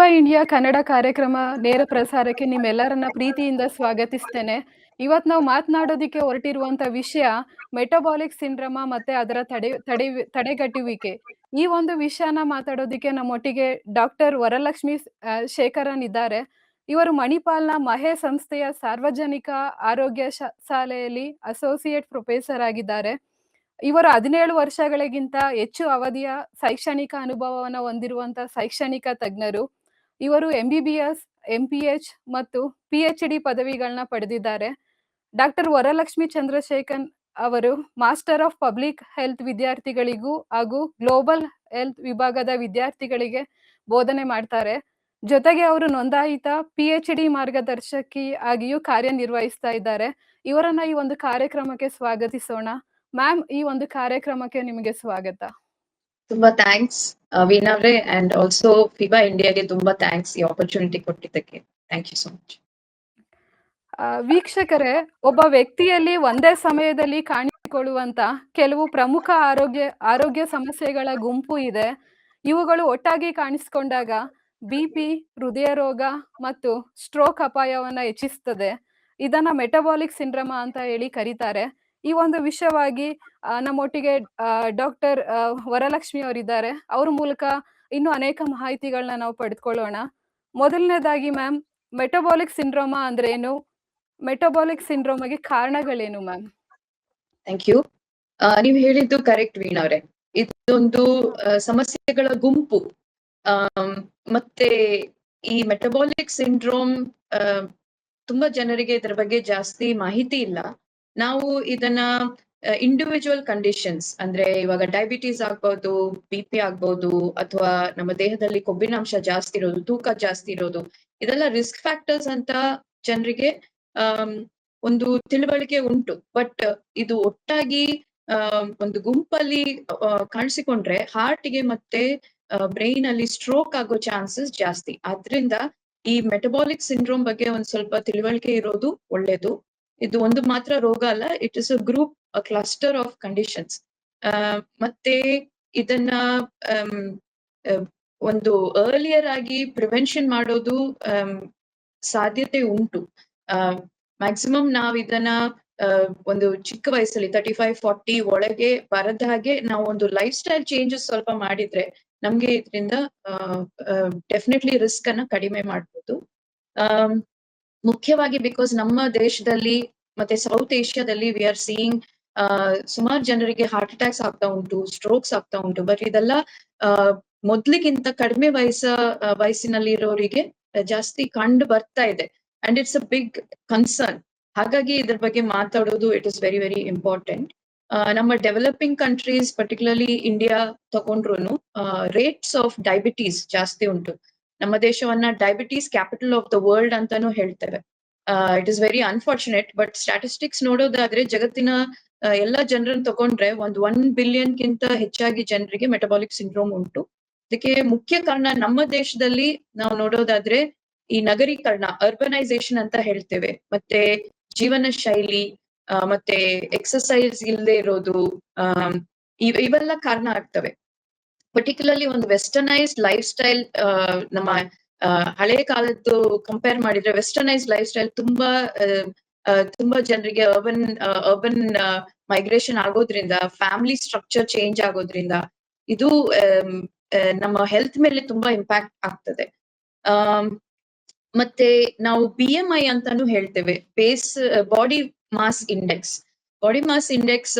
FIBA India Kannada ಕಾರ್ಯಕ್ರಮ ನೇರ ಪ್ರಸಾರಕ್ಕೆ ನಿಮ್ಮೆಲ್ಲರನ್ನ ಪ್ರೀತಿಯಿಂದ ಸ್ವಾಗತಿಸ್ತೇನೆ. ಇವತ್ ನಾವು ಮಾತನಾಡೋದಿಕ್ಕೆ ಹೊರಟಿರುವಂತ ವಿಷಯ ಮೆಟಬಾಲಿಕ್ ಸಿಂಡ್ರಮ ಮತ್ತೆ ಅದರ ತಡೆ ತಡೆ, ತಡೆಗಟ್ಟುವಿಕೆ. ಈ ಒಂದು ವಿಷಯನ ಮಾತಾಡೋದಿಕ್ಕೆ ನಮ್ಮೊಟ್ಟಿಗೆ ಡಾಕ್ಟರ್ ವರಲಕ್ಷ್ಮಿ ಶೇಖರನ್ ಇದ್ದಾರೆ ಇವರು ಮಣಿಪಾಲ್ನ ಮಹೆ ಸಂಸ್ಥೆಯ ಸಾರ್ವಜನಿಕ ಆರೋಗ್ಯ ಶಾಲೆಯಲ್ಲಿ ಅಸೋಸಿಯೇಟ್ ಪ್ರೊಫೆಸರ್ ಆಗಿದ್ದಾರೆ. ಇವರು ಹದಿನೇಳು ವರ್ಷಗಳಿಗಿಂತ ಹೆಚ್ಚು ಅವಧಿಯ ಶೈಕ್ಷಣಿಕ ಅನುಭವವನ್ನು ಹೊಂದಿರುವಂತಹ ಶೈಕ್ಷಣಿಕ ತಜ್ಞರು. ಇವರು M B B S M P H ಮತ್ತು ಪಿ ಎಚ್ ಡಿ ಪದವಿಗಳನ್ನ ಪಡೆದಿದ್ದಾರೆ. ಡಾಕ್ಟರ್ ವರಲಕ್ಷ್ಮಿ ಚಂದ್ರಶೇಖರ್ ಅವರು ಮಾಸ್ಟರ್ ಆಫ್ ಪಬ್ಲಿಕ್ ಹೆಲ್ತ್ ವಿದ್ಯಾರ್ಥಿಗಳಿಗೂ ಹಾಗೂ ಗ್ಲೋಬಲ್ ಹೆಲ್ತ್ ವಿಭಾಗದ ವಿದ್ಯಾರ್ಥಿಗಳಿಗೆ ಬೋಧನೆ ಮಾಡ್ತಾರೆ. ಜೊತೆಗೆ ಅವರು ನೋಂದಾಯಿತ ಪಿ ಎಚ್ ಡಿ ಮಾರ್ಗದರ್ಶಕಿ ಆಗಿಯೂ ಕಾರ್ಯನಿರ್ವಹಿಸ್ತಾ ಇದ್ದಾರೆ. ಇವರನ್ನ ಈ ಒಂದು ಕಾರ್ಯಕ್ರಮಕ್ಕೆ ಸ್ವಾಗತಿಸೋಣ. ಮ್ಯಾಮ್, ಈ ಒಂದು ಕಾರ್ಯಕ್ರಮಕ್ಕೆ ನಿಮಗೆ ಸ್ವಾಗತ. ತುಂಬಾ ಥ್ಯಾಂಕ್ಸ್ ವೀಣಾ ಅವ್ರೆ ಅಂಡ್ ಆಲ್ಸೋ ಫಿಬಾ ಇಂಡಿಯಾಗೆ ತುಂಬಾ ಥ್ಯಾಂಕ್ಸ್ ಈ ಆಪರ್ಚುನಿಟಿ ಕೊಟ್ಟಿದ್ದಕ್ಕೆ. ಥ್ಯಾಂಕ್ ಯು ಸೋ ಮಚ್ ವೀಕ್ಷಕರೇ, ಒಬ್ಬ ವ್ಯಕ್ತಿಯಲ್ಲಿ ಒಂದೇ ಸಮಯದಲ್ಲಿ ಕಾಣಿಸಿಕೊಳ್ಳುವಂತ ಕೆಲವು ಪ್ರಮುಖ ಆರೋಗ್ಯ ಆರೋಗ್ಯ ಸಮಸ್ಯೆಗಳ ಗುಂಪು ಇದೆ. ಇವುಗಳು ಒಟ್ಟಾಗಿ ಕಾಣಿಸಿಕೊಂಡಾಗ ಬಿಪಿ ಹೃದಯ ರೋಗ ಮತ್ತು ಸ್ಟ್ರೋಕ್ ಅಪಾಯವನ್ನ ಹೆಚ್ಚಿಸ್ತದೆ. ಇದನ್ನ ಮೆಟಬಾಲಿಕ್ ಸಿಂಡ್ರಮ ಅಂತ ಹೇಳಿ ಕರೀತಾರೆ. ಈ ಒಂದು ವಿಷಯವಾಗಿ ನಮ್ಮೊಟ್ಟಿಗೆ ಡಾಕ್ಟರ್ ವರಲಕ್ಷ್ಮಿ ಅವರಿದ್ದಾರೆ. ಅವ್ರ ಮೂಲಕ ಇನ್ನು ಅನೇಕ ಮಾಹಿತಿಗಳನ್ನ ನಾವು ಪಡೆದುಕೊಳ್ಳೋಣ ಮೊದಲನೇದಾಗಿ ಮ್ಯಾಮ್, ಮೆಟಬಾಲಿಕ್ ಸಿಂಡ್ರೋಮ ಅಂದ್ರೆ ಏನು? ಮೆಟಬಾಲಿಕ್ ಸಿಂಡ್ರೋಮಗೆ ಕಾರಣಗಳೇನು ಮ್ಯಾಮ್? ಥ್ಯಾಂಕ್ ಯು ನೀವು ಹೇಳಿದ್ದು ಕರೆಕ್ಟ್ ವೀಣಾ ಅವರೇ. ಇದೊಂದು ಸಮಸ್ಯೆಗಳ ಗುಂಪು. ಮತ್ತೆ ಈ ಮೆಟಬಾಲಿಕ್ ಸಿಂಡ್ರೋಮ್ ತುಂಬಾ ಜನರಿಗೆ ಇದರ ಬಗ್ಗೆ ಜಾಸ್ತಿ ಮಾಹಿತಿ ಇಲ್ಲ. ನಾವು ಇದನ್ನ ಇಂಡಿವಿಜುವಲ್ ಕಂಡೀಷನ್ಸ್ ಅಂದ್ರೆ ಇವಾಗ ಡಯಾಬಿಟೀಸ್ ಆಗ್ಬೋದು ಬಿ ಪಿ ಆಗ್ಬೋದು, ಅಥವಾ ನಮ್ಮ ದೇಹದಲ್ಲಿ ಕೊಬ್ಬಿನಾಂಶ ಜಾಸ್ತಿ ಇರೋದು, ತೂಕ ಜಾಸ್ತಿ ಇರೋದು, ಇದೆಲ್ಲ ರಿಸ್ಕ್ ಫ್ಯಾಕ್ಟರ್ಸ್ ಅಂತ ಜನರಿಗೆ ಒಂದು ತಿಳುವಳಿಕೆ ಉಂಟು. ಬಟ್ ಇದು ಒಟ್ಟಾಗಿ ಒಂದು ಗುಂಪಲ್ಲಿ ಕಾಣಿಸಿಕೊಂಡ್ರೆ ಹಾರ್ಟ್ಗೆ ಮತ್ತೆ ಬ್ರೈನ್ ಅಲ್ಲಿ ಸ್ಟ್ರೋಕ್ ಆಗೋ ಚಾನ್ಸಸ್ ಜಾಸ್ತಿ. ಆದ್ರಿಂದ ಈ ಮೆಟಬಾಲಿಕ್ ಸಿಂಡ್ರೋಮ್ ಬಗ್ಗೆ ಒಂದ್ ಸ್ವಲ್ಪ ತಿಳುವಳಿಕೆ ಇರೋದು ಒಳ್ಳೇದು. ಇದು ಒಂದು ಮಾತ್ರ ರೋಗ ಅಲ್ಲ it is a group a cluster of conditions ಮತ್ತೆ ಇದನ್ನ ಒಂದು ಅರ್ಲಿಯರ್ ಆಗಿ ಪ್ರಿವೆನ್ಷನ್ ಮಾಡೋದು ಸಾಧ್ಯತೆ ಉಂಟು. ಮ್ಯಾಕ್ಸಿಮಮ್ ನಾವ್ ಇದನ್ನ ಒಂದು ಚಿಕ್ಕ ವಯಸ್ಸಲ್ಲಿ ತರ್ಟಿ ಫೈವ್ ಫಾರ್ಟಿ ಒಳಗೆ ಬರದ ಹಾಗೆ ನಾವು ಒಂದು ಲೈಫ್ ಸ್ಟೈಲ್ ಚೇಂಜಸ್ ಸ್ವಲ್ಪ ಮಾಡಿದ್ರೆ ನಮ್ಗೆ ಇದರಿಂದ ಡೆಫಿನೆಟ್ಲಿ ರಿಸ್ಕ್ ಅನ್ನ ಕಡಿಮೆ ಮಾಡ್ಬೋದು. ಮುಖ್ಯವಾಗಿ ಬಿಕಾಸ್ ನಮ್ಮ ದೇಶದಲ್ಲಿ ಮತ್ತೆ ಸೌತ್ ಏಷ್ಯಾದಲ್ಲಿ ವಿ ಆರ್ ಸೀಯಿಂಗ್ ಸುಮಾರು ಜನರಿಗೆ ಹಾರ್ಟ್ ಅಟ್ಯಾಕ್ಸ್ ಆಗ್ತಾ ಉಂಟು ಸ್ಟ್ರೋಕ್ಸ್ ಆಗ್ತಾ ಉಂಟು. ಬಟ್ ಇದೆಲ್ಲ ಮೊದ್ಲಿಗಿಂತ ಕಡಿಮೆ ವಯಸ್ಸ ವಯಸ್ಸಿನಲ್ಲಿ ಇರೋರಿಗೆ ಜಾಸ್ತಿ ಕಂಡು ಬರ್ತಾ ಇದೆ. And it's a big concern ಹಾಗಾಗಿ ಇದ್ರ ಬಗ್ಗೆ ಮಾತಾಡೋದು it is very very important ನಮ್ಮ ಡೆವಲಪಿಂಗ್ ಕಂಟ್ರೀಸ್ ಪರ್ಟಿಕ್ಯುಲರ್ಲಿ ಇಂಡಿಯಾ ತಗೊಂಡ್ರು ರೇಟ್ಸ್ ಆಫ್ ಡಯಾಬಿಟೀಸ್ ಜಾಸ್ತಿ ಉಂಟು. ನಮ್ಮ ದೇಶವನ್ನ diabetes capital of the world ಅಂತಾನು ಹೇಳ್ತೇವೆ. It is very unfortunate but statistics ನೋಡೋದಾದ್ರೆ ಜಗತ್ತಿನ ಎಲ್ಲಾ ಜನರನ್ನ ತಗೊಂಡ್ರೆ ಒಂದು ಒನ್ ಬಿಲಿಯನ್ ಗಿಂತ ಹೆಚ್ಚಾಗಿ ಜನರಿಗೆ ಮೆಟಬಾಲಿಕ್ ಸಿಂಡ್ರೋಮ್ ಉಂಟು. ಅದಕ್ಕೆ ಮುಖ್ಯ ಕಾರಣ ನಮ್ಮ ದೇಶದಲ್ಲಿ ನಾವು ನೋಡೋದಾದ್ರೆ ಈ ನಗರೀಕರಣ ಅರ್ಬನೈಸೇಷನ್ ಅಂತ ಹೇಳ್ತೇವೆ. ಮತ್ತೆ ಜೀವನ ಶೈಲಿ ಮತ್ತೆ ಎಕ್ಸಸೈಸ್ ಇಲ್ಲದೆ ಇರೋದು ಇವೆಲ್ಲ ಕಾರಣ ಆಗ್ತವೆ. ಪರ್ಟಿಕ್ಯುಲರ್ಲಿ ಒಂದು ವೆಸ್ಟರ್ನೈಸ್ಡ್ ಲೈಫ್ ಸ್ಟೈಲ್ ನಮ್ಮ ಹಳೆ ಕಾಲದ್ದು ಕಂಪೇರ್ ಮಾಡಿದ್ರೆ ವೆಸ್ಟರ್ನೈಸ್ಡ್ ಲೈಫ್ ಸ್ಟೈಲ್ ತುಂಬಾ ತುಂಬಾ ಜನರಿಗೆ ಅರ್ಬನ್ ಅರ್ಬನ್ ಮೈಗ್ರೇಷನ್ ಆಗೋದ್ರಿಂದ ಫ್ಯಾಮಿಲಿ ಸ್ಟ್ರಕ್ಚರ್ ಚೇಂಜ್ ಆಗೋದ್ರಿಂದ ಇದು ನಮ್ಮ ಹೆಲ್ತ್ ಮೇಲೆ ತುಂಬಾ ಇಂಪ್ಯಾಕ್ಟ್ ಆಗ್ತದೆ. ಮತ್ತೆ ನಾವು ಬಿ ಎಂ ಐ ಅಂತಾನು ಹೇಳ್ತೇವೆ. Base body mass index body mass index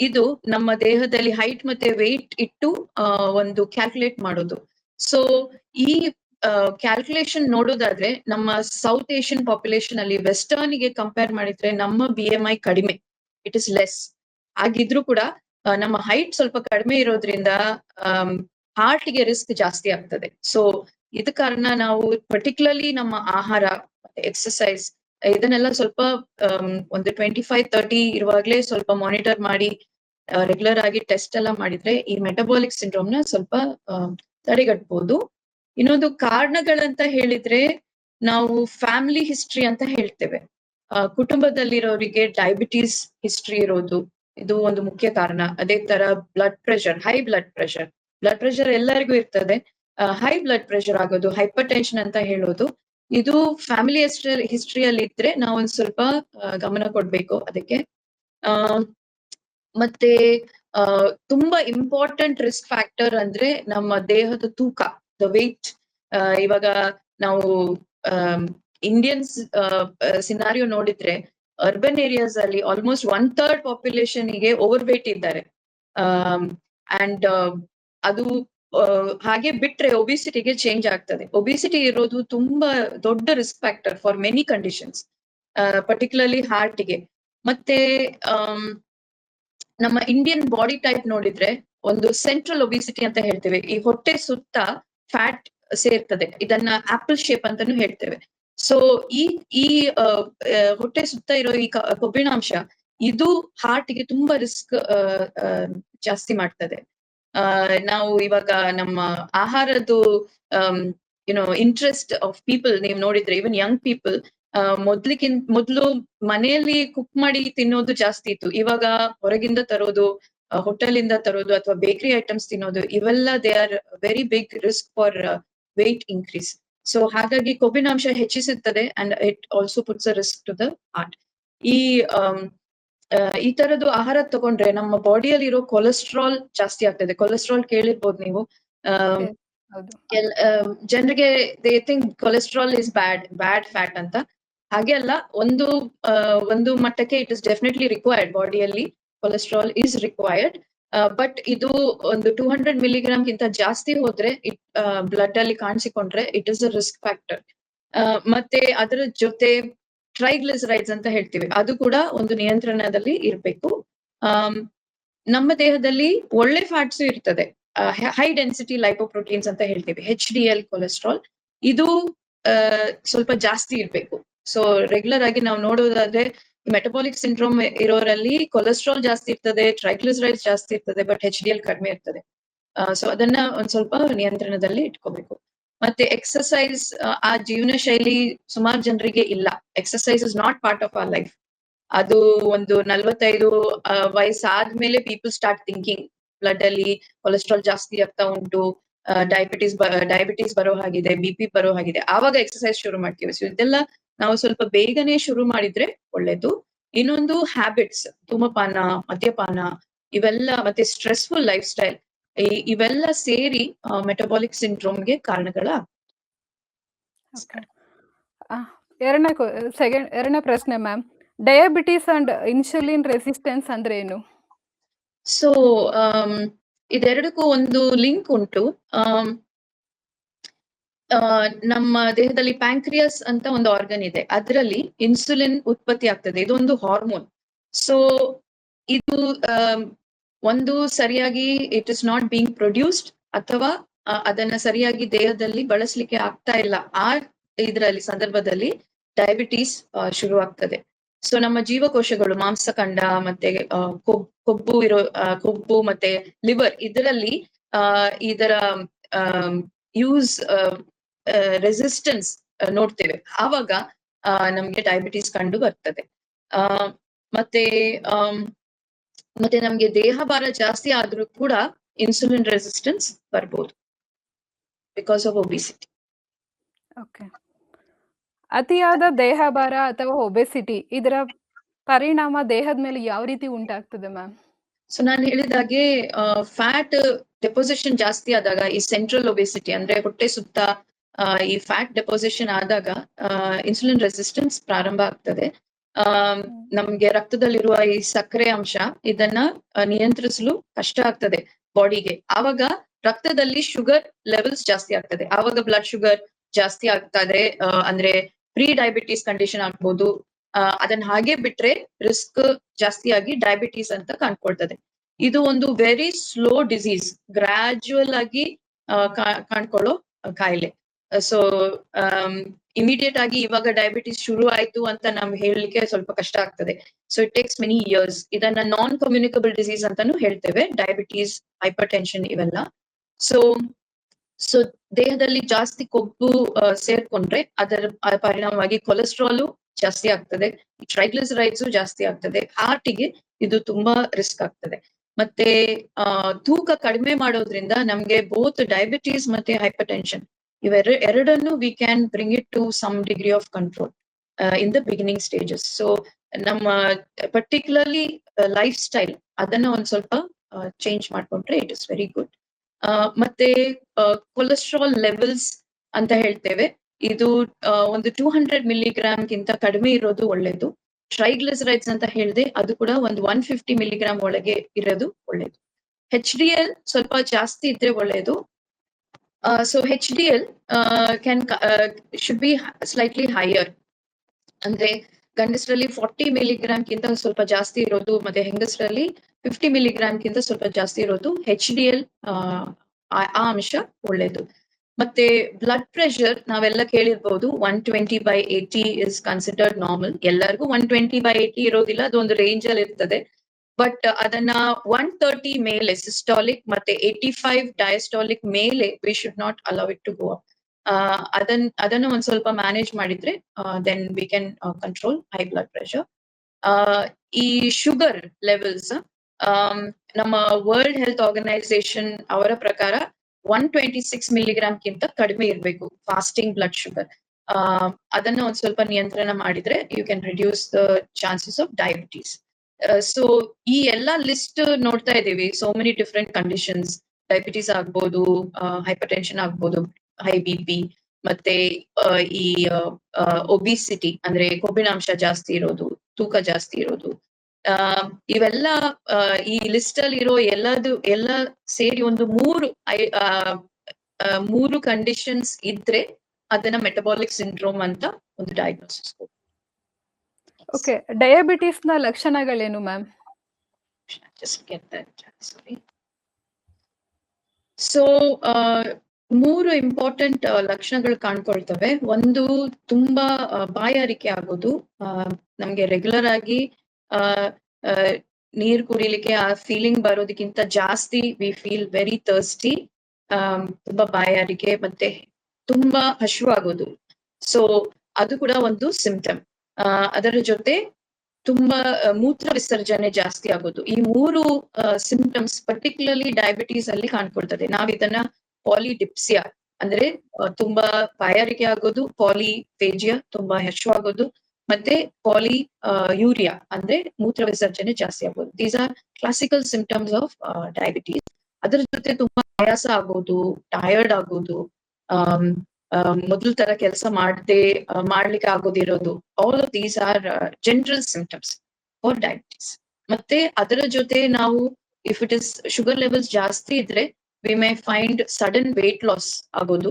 ಇದು ನಮ್ಮ ದೇಹದಲ್ಲಿ ಹೈಟ್ ಮತ್ತೆ ವೆಯ್ಟ್ ಇಟ್ಟು ಆ, ಒಂದು ಕ್ಯಾಲ್ಕುಲೇಟ್ ಮಾಡೋದು. ಸೊ ಈ ಕ್ಯಾಲ್ಕುಲೇಷನ್ ನೋಡೋದಾದ್ರೆ ನಮ್ಮ ಸೌತ್ ಏಷ್ಯನ್ ಪಾಪ್ಯುಲೇಷನ್ ಅಲ್ಲಿ ವೆಸ್ಟರ್ನ್ಗೆ ಕಂಪೇರ್ ಮಾಡಿದ್ರೆ ನಮ್ಮ ಬಿ ಎಂ ಐ ಕಡಿಮೆ. ಇಟ್ ಇಸ್ ಲೆಸ್ ಆಗಿದ್ರು ಕೂಡ ನಮ್ಮ ಹೈಟ್ ಸ್ವಲ್ಪ ಕಡಿಮೆ ಇರೋದ್ರಿಂದ ಹಾರ್ಟ್ಗೆ ರಿಸ್ಕ್ ಜಾಸ್ತಿ ಆಗ್ತದೆ. ಸೊ ಇದ ಕಾರಣ ನಾವು ಪರ್ಟಿಕ್ಯುಲರ್ಲಿ ನಮ್ಮ ಆಹಾರ ಎಕ್ಸಸೈಸ್ ಇದನ್ನೆಲ್ಲ ಸ್ವಲ್ಪ ಒಂದು ಟ್ವೆಂಟಿ ಫೈವ್ ತರ್ಟಿ ಇರುವಾಗ್ಲೇ ಸ್ವಲ್ಪ ಮಾನಿಟರ್ ಮಾಡಿ ರೆಗ್ಯುಲರ್ ಆಗಿ ಟೆಸ್ಟ್ ಎಲ್ಲ ಮಾಡಿದ್ರೆ ಈ ಮೆಟಬಾಲಿಕ್ ಸಿಂಡ್ರೋಮ್ನ ಸ್ವಲ್ಪ ತಡೆಗಟ್ಬೋದು. ಇನ್ನೊಂದು ಕಾರಣಗಳಂತ ಹೇಳಿದ್ರೆ, ನಾವು ಫ್ಯಾಮಿಲಿ ಹಿಸ್ಟ್ರಿ ಅಂತ ಹೇಳ್ತೇವೆ. ಕುಟುಂಬದಲ್ಲಿರೋರಿಗೆ ಡಯಾಬಿಟೀಸ್ ಹಿಸ್ಟ್ರಿ ಇರೋದು, ಇದು ಒಂದು ಮುಖ್ಯ ಕಾರಣ. ಅದೇ ತರ blood pressure high blood pressure blood pressure ಎಲ್ಲರಿಗೂ ಇರ್ತದೆ. ಹೈ ಬ್ಲಡ್ ಪ್ರೆಷರ್ ಆಗೋದು ಹೈಪರ್ ಟೆನ್ಷನ್ ಅಂತ ಹೇಳೋದು ಇದು ಫ್ಯಾಮಿಲಿ ಹಿಸ್ಟ್ರಿಯಲ್ಲಿ ಇದ್ರೆ ನಾವು ಒಂದ್ ಸ್ವಲ್ಪ ಗಮನ ಕೊಡ್ಬೇಕು ಅದಕ್ಕೆ. ಮತ್ತೆ ತುಂಬಾ ಇಂಪಾರ್ಟೆಂಟ್ ರಿಸ್ಕ್ ಫ್ಯಾಕ್ಟರ್ ಅಂದ್ರೆ ನಮ್ಮ ದೇಹದ ತೂಕ ದ ವೆಯ್ಟ್ ಇವಾಗ ನಾವು ಇಂಡಿಯನ್ಸ್ ಸಿನಾರಿಯೋ ನೋಡಿದ್ರೆ ಅರ್ಬನ್ ಏರಿಯಾಸ್ ಅಲ್ಲಿ ಆಲ್ಮೋಸ್ಟ್ ಒನ್ ಥರ್ಡ್ ಪಾಪ್ಯುಲೇಷನ್ಗೆ ಓವರ್ ವೇಟ್ ಇದ್ದಾರೆ ಅಂಡ್ ಅದು ಹಾಗೆ ಬಿಟ್ರೆ ಒಬಿಸಿಟಿಗೆ ಚೇಂಜ್ ಆಗ್ತದೆ. ಒಬಿಸಿಟಿ ಇರೋದು ತುಂಬಾ ದೊಡ್ಡ risk factor for many conditions particularly ಹಾರ್ಟ್ಗೆ ಮತ್ತೆ ನಮ್ಮ ಇಂಡಿಯನ್ ಬಾಡಿ ಟೈಪ್ ನೋಡಿದ್ರೆ ಒಂದು ಸೆಂಟ್ರಲ್ ಒಬಿಸಿಟಿ ಅಂತ ಹೇಳ್ತೇವೆ. ಈ ಹೊಟ್ಟೆ ಸುತ್ತ ಫ್ಯಾಟ್ ಸೇರ್ತದೆ. ಇದನ್ನ ಆಪಲ್ ಶೇಪ್ ಅಂತಾನು ಹೇಳ್ತೇವೆ. ಸೊ ಈ ಈ ಹೊಟ್ಟೆ ಸುತ್ತ ಇರೋ ಈ ಕೊಬ್ಬಿನಾಂಶ ಇದು ಹಾರ್ಟ್ಗೆ ತುಂಬಾ ರಿಸ್ಕ್ ಜಾಸ್ತಿ ಮಾಡ್ತದೆ. ಆ, ನಾವು ಇವಾಗ ನಮ್ಮ ಆಹಾರದ್ದು you know interest of people ನೀವು ನೋಡಿದ್ರೆ ಇವನ್ ಯಂಗ್ ಪೀಪಲ್ ಮೊದ್ಲಿಗಿಂತ ಮೊದ್ಲು ಮನೆಯಲ್ಲಿ ಕುಕ್ ಮಾಡಿ ತಿನ್ನೋದು ಜಾಸ್ತಿ ಇತ್ತು. ಇವಾಗ ಹೊರಗಿಂದ ತರೋದು ಹೋಟೆಲ್ ಇಂದ ತರೋದು ಅಥವಾ ಬೇಕರಿ ಐಟಮ್ಸ್ ತಿನ್ನೋದು ಇವೆಲ್ಲ they are very big risk for weight increase so ಹಾಗಾಗಿ ಕೊಬ್ಬಿನಾಂಶ ಹೆಚ್ಚಿಸುತ್ತದೆ and it also puts a risk to the heart ಈ ಈ ತರದ್ದು ಆಹಾರ ತಗೊಂಡ್ರೆ ನಮ್ಮ ಬಾಡಿಯಲ್ಲಿ ಇರೋ ಕೊಲೆಸ್ಟ್ರಾಲ್ ಜಾಸ್ತಿ ಆಗ್ತದೆ. ಕೊಲೆಸ್ಟ್ರಾಲ್ ಕೇಳಿರ್ಬೋದು ನೀವು. ಜನರಿಗೆ they think cholesterol is bad bad fat ಅಂತ. ಹಾಗೆ ಅಲ್ಲ ಒಂದು ಒಂದು ಮಟ್ಟಕ್ಕೆ ಇಟ್ ಇಸ್ ಡೆಫಿನೆಟ್ಲಿ ರಿಕ್ವೈರ್ಡ್ ಬಾಡಿಯಲ್ಲಿ. ಕೊಲೆಸ್ಟ್ರಾಲ್ ಇಸ್ ರಿಕ್ವೈರ್ಡ್ ಬಟ್ ಇದು ಒಂದು ಟೂ ಹಂಡ್ರೆಡ್ ಮಿಲಿಗ್ರಾಮ್ ಗಿಂತ ಜಾಸ್ತಿ ಹೋದ್ರೆ ಇಟ್ ಬ್ಲಡ್ ಅಲ್ಲಿ ಕಾಣಿಸಿಕೊಂಡ್ರೆ it is a risk factor ಮತ್ತೆ ಅದರ ಜೊತೆ ಟ್ರೈಗ್ಲಿಸರೈಡ್ಸ್ ಅಂತ ಹೇಳ್ತೀವಿ. ಅದು ಕೂಡ ಒಂದು ನಿಯಂತ್ರಣದಲ್ಲಿ ಇರಬೇಕು. ನಮ್ಮ ದೇಹದಲ್ಲಿ ಒಳ್ಳೆ ಫ್ಯಾಟ್ಸ್ ಇರ್ತದೆ. ಹೈ ಡೆನ್ಸಿಟಿ ಲೈಪೋಪ್ರೋಟೀನ್ಸ್ ಅಂತ ಹೇಳ್ತೀವಿ. ಹೆಚ್ ಡಿ ಎಲ್ ಕೊಲೆಸ್ಟ್ರಾಲ್ ಇದು ಸ್ವಲ್ಪ ಜಾಸ್ತಿ ಇರಬೇಕು. ಸೊ ರೆಗ್ಯುಲರ್ ಆಗಿ ನಾವು ನೋಡೋದಾದ್ರೆ ಮೆಟಬಾಲಿಕ್ ಸಿಂಡ್ರೋಮ್ ಇರೋರಲ್ಲಿ ಕೊಲೆಸ್ಟ್ರಾಲ್ ಜಾಸ್ತಿ ಇರ್ತದೆ ಟ್ರೈಗ್ಲಿಸರೈಡ್ಸ್ ಜಾಸ್ತಿ ಇರ್ತದೆ ಬಟ್ ಹೆಚ್ ಡಿ ಎಲ್ ಕಡಿಮೆ ಇರ್ತದೆ. ಸೊ ಅದನ್ನ ಒಂದ್ ಸ್ವಲ್ಪ ನಿಯಂತ್ರಣದಲ್ಲಿ ಇಟ್ಕೋಬೇಕು. ಮತ್ತೆ ಎಕ್ಸಸೈಸ್ ಆ ಜೀವನ ಶೈಲಿ ಸುಮಾರು ಜನರಿಗೆ ಇಲ್ಲ. Exercise is not part of our life ಅದು ಒಂದು ನಲ್ವತ್ತೈದು ವಯಸ್ಸಾದ್ಮೇಲೆ ಪೀಪಲ್ ಸ್ಟಾರ್ಟ್ ಥಿಂಕಿಂಗ್ ಬ್ಲಡ್ ಅಲ್ಲಿ ಕೊಲೆಸ್ಟ್ರಾಲ್ ಜಾಸ್ತಿ ಆಗ್ತಾ ಉಂಟು ಡಯಾಬಿಟಿಸ್ ಡಯಾಬಿಟಿಸ್ ಬರೋ ಹಾಗಿದೆ ಬಿ ಪಿ ಬರೋ ಹಾಗಿದೆ. ಆವಾಗ ಎಕ್ಸಸೈಸ್ ಶುರು ಮಾಡ್ತೀವಿ. ಸೊ ಇದೆಲ್ಲ ನಾವು ಸ್ವಲ್ಪ ಬೇಗನೆ ಶುರು ಮಾಡಿದ್ರೆ ಒಳ್ಳೇದು. ಇನ್ನೊಂದು ಹ್ಯಾಬಿಟ್ಸ್ ಧೂಮಪಾನ, ಮದ್ಯಪಾನ, ಇವೆಲ್ಲ ಮತ್ತೆ ಸ್ಟ್ರೆಸ್ಫುಲ್ ಲೈಫ್ ಸ್ಟೈಲ್ ಇವೆಲ್ಲ ಸೇರಿ ಮೆಟಬಾಲಿಕ್ ಸಿಂಡ್ರೋಮ್ಗೆ ಕಾರಣಗಳ. ಎರಡನೇ ಸೆಕೆಂಡ್ ಎರಡನೇ ಪ್ರಶ್ನೆ ma'am. Diabetes and insulin resistance ಅಂದ್ರೆ ಏನು ಸೊ ಇದೆರಡಕ್ಕೂ ಒಂದು ಲಿಂಕ್ ಉಂಟು. ಆ, ನಮ್ಮ ದೇಹದಲ್ಲಿ ಪ್ಯಾಂಕ್ರಿಯಸ್ ಅಂತ ಒಂದು ಆರ್ಗನ್ ಇದೆ. ಅದರಲ್ಲಿ ಇನ್ಸುಲಿನ್ ಉತ್ಪತ್ತಿ ಆಗ್ತದೆ. ಇದೊಂದು ಹಾರ್ಮೋನ್ ಸೊ ಇದು ಆಮ್, ಒಂದು ಸರಿಯಾಗಿ it is not being produced ಅಥವಾ ಅದನ್ನ ಸರಿಯಾಗಿ ದೇಹದಲ್ಲಿ ಬಳಸಲಿಕ್ಕೆ ಆಗ್ತಾ ಇಲ್ಲ. ಆ ಇದರಲ್ಲಿ, ಸಂದರ್ಭದಲ್ಲಿ ಡಯಾಬಿಟೀಸ್ ಶುರು ಆಗ್ತದೆ ಸೊ ನಮ್ಮ ಜೀವಕೋಶಗಳು, ಮಾಂಸಖಂಡ ಮತ್ತೆ ಕೊಬ್ಬು ಇರೋ ಕೊಬ್ಬು ಮತ್ತೆ ಲಿವರ್ ಇದರಲ್ಲಿ ಇದರ ಯೂಸ್ ರೆಸಿಸ್ಟೆನ್ಸ್ ನೋಡ್ತೇವೆ. ಆವಾಗ ನಮಗೆ ಡಯಾಬಿಟಿಸ್ ಕಂಡು ಬರ್ತದೆ. ಮತ್ತೆ ಮತ್ತೆ ನಮ್ಗೆ ದೇಹ ಭಾರ ಜಾಸ್ತಿ ಆದ್ರೂ ಕೂಡ ಇನ್ಸುಲಿನ್ ರೆಸಿಸ್ಟೆನ್ಸ್ ಬರ್ಬೋದು ಬಿಕಾಸ್ ಆಫ್ ಒಬಿಸಿಟಿ ಓಕೆ ಅತಿಯಾದ ದೇಹಭಾರ ಅಥವಾ ಒಬೆಸಿಟಿ ಇದರ ಪರಿಣಾಮ ದೇಹದ ಮೇಲೆ ಯಾವ ರೀತಿ ಉಂಟಾಗ್ತದೆ ಮ್ಯಾಮ್ ಸೊ ನಾನು ಹೇಳಿದಾಗೆ ಫ್ಯಾಟ್ ಡೆಪೋಸಿಷನ್ ಜಾಸ್ತಿ ಆದಾಗ ಈ ಸೆಂಟ್ರಲ್ ಒಬೆಸಿಟಿ ಅಂದ್ರೆ ಹೊಟ್ಟೆ ಸುತ್ತ ಈ ಫ್ಯಾಟ್ ಡೆಪೋಸಿಷನ್ ಆದಾಗ ಇನ್ಸುಲಿನ್ ರೆಸಿಸ್ಟೆನ್ಸ್ ಪ್ರಾರಂಭ ಆಗ್ತದೆ. ನಮ್ಗೆ ರಕ್ತದಲ್ಲಿರುವ ಈ ಸಕ್ಕರೆ ಅಂಶ ಇದನ್ನ ನಿಯಂತ್ರಿಸಲು ಕಷ್ಟ ಆಗ್ತದೆ ಬಾಡಿಗೆ ಆವಾಗ ರಕ್ತದಲ್ಲಿ ಶುಗರ್ ಲೆವೆಲ್ಸ್ ಜಾಸ್ತಿ ಆಗ್ತದೆ. ಆವಾಗ ಬ್ಲಡ್ ಶುಗರ್ ಜಾಸ್ತಿ ಆಗ್ತದೆ ಅಂದ್ರೆ ಪ್ರೀ ಡಯಾಬಿಟೀಸ್ ಕಂಡೀಷನ್ ಆಗ್ಬೋದು ಅದನ್ನ ಹಾಗೆ ಬಿಟ್ರೆ ರಿಸ್ಕ್ ಜಾಸ್ತಿ ಆಗಿ ಡಯಾಬಿಟೀಸ್ ಅಂತ ಕಾಣ್ಕೊಳ್ತದೆ. ಇದು ಒಂದು ವೆರಿ ಸ್ಲೋ ಡಿಸೀಸ್ ಗ್ರಾಜುವಲ್ ಆಗಿ ಕಾಣ್ಕೊಳ್ಳೋ ಕಾಯಿಲೆ. ಸೊ ಇಮಿಡಿಯೇಟ್ ಆಗಿ ಇವಾಗ ಡಯಾಬಿಟಿಸ್ ಶುರು ಆಯ್ತು ಅಂತ ನಮ್ಗೆ ಹೇಳಲಿಕ್ಕೆ ಸ್ವಲ್ಪ ಕಷ್ಟ ಆಗ್ತದೆ. So it takes many years ಇದನ್ನ ನಾನ್ ಕಮ್ಯುನಿಕಬಲ್ ಡಿಸೀಸ್ ಅಂತಾನು ಹೇಳ್ತೇವೆ. ಡಯಾಬಿಟೀಸ್ ಹೈಪರ್ ಟೆನ್ಷನ್ ಇವೆಲ್ಲ. ಸೊ ಸೊ ದೇಹದಲ್ಲಿ ಜಾಸ್ತಿ ಕೊಬ್ಬು ಸೇರ್ಕೊಂಡ್ರೆ ಅದರ ಪರಿಣಾಮವಾಗಿ ಕೊಲೆಸ್ಟ್ರಾಲು ಜಾಸ್ತಿ ಆಗ್ತದೆ. ಟ್ರೈಗ್ಲಿಸರೈಡ್ಸ್ ಜಾಸ್ತಿ ಆಗ್ತದೆ. ಹಾರ್ಟಿಗೆ ಇದು ತುಂಬಾ ರಿಸ್ಕ್ ಆಗ್ತದೆ. ಮತ್ತೆ ತೂಕ ಕಡಿಮೆ ಮಾಡೋದ್ರಿಂದ ನಮ್ಗೆ ಬೋತ್ ಡಯಾಬಿಟೀಸ್ ಮತ್ತೆ ಹೈಪರ್ ಟೆನ್ಷನ್ ಇವೆರ ಎರಡನ್ನು we can bring it to some degree of control in the beginning stages so ನಮ್ಮ ಪರ್ಟಿಕ್ಯುಲರ್ಲಿ ಲೈಫ್ ಸ್ಟೈಲ್ ಅದನ್ನ ಒಂದ್ ಸ್ವಲ್ಪ ಚೇಂಜ್ ಮಾಡ್ಕೊಂಡ್ರೆ ಇಟ್ ಇಸ್ ವೆರಿ ಗುಡ್ ಮತ್ತೆ ಕೊಲೆಸ್ಟ್ರಾಲ್ ಲೆವೆಲ್ಸ್ ಅಂತ ಹೇಳ್ತೇವೆ. ಇದು ಆ, ಒಂದು ಟೂ ಹಂಡ್ರೆಡ್ ಮಿಲಿಗ್ರಾಮ್ ಗಿಂತ ಕಡಿಮೆ ಇರೋದು ಒಳ್ಳೇದು. ಟ್ರೈಗ್ಲಿಸರೈಡ್ಸ್ ಅಂತ ಹೇಳಿದೆ ಅದು ಕೂಡ ಒಂದು ಒನ್ ಫಿಫ್ಟಿ ಮಿಲಿಗ್ರಾಮ್ ಒಳಗೆ ಇರೋದು ಒಳ್ಳೇದು. ಹೆಚ್ ಡಿ ಎಲ್ ಸ್ವಲ್ಪ ಜಾಸ್ತಿ ಇದ್ರೆ ಒಳ್ಳೇದು. So HDL D L can should be slightly higher ಅಂದ್ರೆ ಗಂಡಸರಲ್ಲಿ ಫಾರ್ಟಿ ಮಿಲಿಗ್ರಾಮ್ ಗಿಂತ ಸ್ವಲ್ಪ ಜಾಸ್ತಿ ಇರೋದು, ಮತ್ತೆ ಹೆಂಗಸರಲ್ಲಿ ಫಿಫ್ಟಿ ಮಿಲಿಗ್ರಾಮ್ ಗಿಂತ ಸ್ವಲ್ಪ ಜಾಸ್ತಿ ಇರೋದು ಹೆಚ್ ಡಿ ಎಲ್ ಆ ಅಂಶ ಒಳ್ಳೇದು. ಮತ್ತೆ ಬ್ಲಡ್ ಪ್ರೆಷರ್ ನಾವೆಲ್ಲ ಕೇಳಿರ್ಬೋದು one twenty by eighty is considered normal ಎಲ್ಲರಿಗೂ ಒನ್ ಟ್ವೆಂಟಿ ಬೈ ಏಟಿ ಇರೋದಿಲ್ಲ, ಅದೊಂದು ರೇಂಜ್ ಅಲ್ಲಿ ಇರ್ತದೆ ಬಟ್ ಅದನ್ನ ಒನ್ ತರ್ಟಿ ಮೇಲೆ ಸಿಸ್ಟಾಲಿಕ್ ಮತ್ತೆ ಏಟಿ ಫೈವ್ ಡಯಸ್ಟಾಲಿಕ್ ಮೇಲೆ we should not allow it to go ಅದನ್, ಅದನ್ನು ಒಂದ್ ಸ್ವಲ್ಪ ಮ್ಯಾನೇಜ್ ಮಾಡಿದ್ರೆ then we can control high blood pressure ಈ ಶುಗರ್ ಲೆವೆಲ್ಸ್ ನಮ್ಮ ವರ್ಲ್ಡ್ ಹೆಲ್ತ್ ಆರ್ಗನೈಸೇಷನ್ ಅವರ ಪ್ರಕಾರ ಒನ್ ಟ್ವೆಂಟಿ ಸಿಕ್ಸ್ ಮಿಲಿಗ್ರಾಮ್ ಗಿಂತ ಕಡಿಮೆ ಇರಬೇಕು ಫಾಸ್ಟಿಂಗ್ ಬ್ಲಡ್ ಶುಗರ್ ಅದನ್ನ ಒಂದ್ ಸ್ವಲ್ಪ ನಿಯಂತ್ರಣ ಮಾಡಿದ್ರೆ you can reduce the chances of diabetes so ಈ ಎಲ್ಲಾ ಲಿಸ್ಟ್ ನೋಡ್ತಾ ಇದೀವಿ so many different conditions diabetes ಆಗ್ಬೋದು ಹೈಪರ್ ಟೆನ್ಷನ್ ಆಗ್ಬೋದು ಹೈ ಬಿ ಪಿ ಮತ್ತೆ ಆ, ಈ ಒಬಿಸಿಟಿ ಅಂದ್ರೆ ಕೊಬ್ಬಿನಾಂಶ ಜಾಸ್ತಿ ಇರೋದು ತೂಕ ಜಾಸ್ತಿ ಇರೋದು. ಇವೆಲ್ಲ ಈ ಲಿಸ್ಟ್ ಅಲ್ಲಿ ಇರೋ ಎಲ್ಲದು ಎಲ್ಲ ಸೇರಿ ಒಂದು ಮೂರು ಮೂರು ಕಂಡೀಷನ್ಸ್ ಇದ್ರೆ ಅದನ್ನ ಮೆಟಬಾಲಿಕ್ ಸಿಂಡ್ರೋಮ್ ಅಂತ ಒಂದು ಡಯಾಗ್ನೋಸಿಸ್ ಓಕೆ ಡಯಾಬಿಟಿಸ್ನ ಲಕ್ಷಣಗಳೇನು ma'am just get that sorry. So ಮೂರು ಇಂಪಾರ್ಟೆಂಟ್ ಲಕ್ಷಣಗಳು ಕಾಣ್ಕೊಳ್ತವೆ. ಒಂದು ತುಂಬಾ ಬಾಯಾರಿಕೆ ಆಗೋದು. ನಮ್ಗೆ ರೆಗ್ಯುಲರ್ ಆಗಿ ನೀರ್ ಕುಡಿಲಿಕ್ಕೆ ಆ ಫೀಲಿಂಗ್ ಬರೋದಕ್ಕಿಂತ ಜಾಸ್ತಿ ವಿ ಫೀಲ್ ವೆರಿ ಥರ್ಸ್ಟಿ ತುಂಬಾ ಬಾಯಾರಿಕೆ ಮತ್ತೆ ತುಂಬಾ ಹಶು ಆಗೋದು ಸೊ ಅದು ಕೂಡ ಒಂದು ಸಿಂಪ್ಟಮ್ ಅದರ ಜೊತೆ ತುಂಬಾ ಮೂತ್ರ ವಿಸರ್ಜನೆ ಜಾಸ್ತಿ ಆಗೋದು. ಈ ಮೂರು ಸಿಂಪ್ಟಮ್ಸ್ ಪರ್ಟಿಕ್ಯುಲರ್ಲಿ ಡಯಾಬಿಟೀಸ್ ಅಲ್ಲಿ ಕಾಣ್ಕೊಳ್ತದೆ. ನಾವ್ ಇದನ್ನ ಪಾಲಿಡಿಪ್ಸಿಯಾ ಅಂದ್ರೆ ತುಂಬಾ ಬಾಯಾರಿಕೆ ಆಗೋದು ಪಾಲಿಫೇಜಿಯಾ ತುಂಬಾ ಹೆಚ್ಚು ಆಗೋದು ಮತ್ತೆ ಪಾಲಿ ಯೂರಿಯಾ ಅಂದ್ರೆ ಮೂತ್ರ ವಿಸರ್ಜನೆ ಜಾಸ್ತಿ ಆಗೋದು. These are classical symptoms of diabetes ಅದರ ಜೊತೆ ತುಂಬಾ ಆಯಾಸ ಆಗೋದು ಟಯರ್ಡ್ ಆಗೋದು ಮೊದಲ ತರ ಕೆಲಸ ಮಾಡದೆ ಮಾಡ್ಲಿಕ್ಕೆ ಆಗೋದಿರೋದು all of these are general symptoms for diabetes ಮತ್ತೆ ಅದರ ಜೊತೆ ನಾವು if it is sugar levels ಜಾಸ್ತಿ ಇದ್ರೆ we may find sudden weight loss ಆಗೋದು.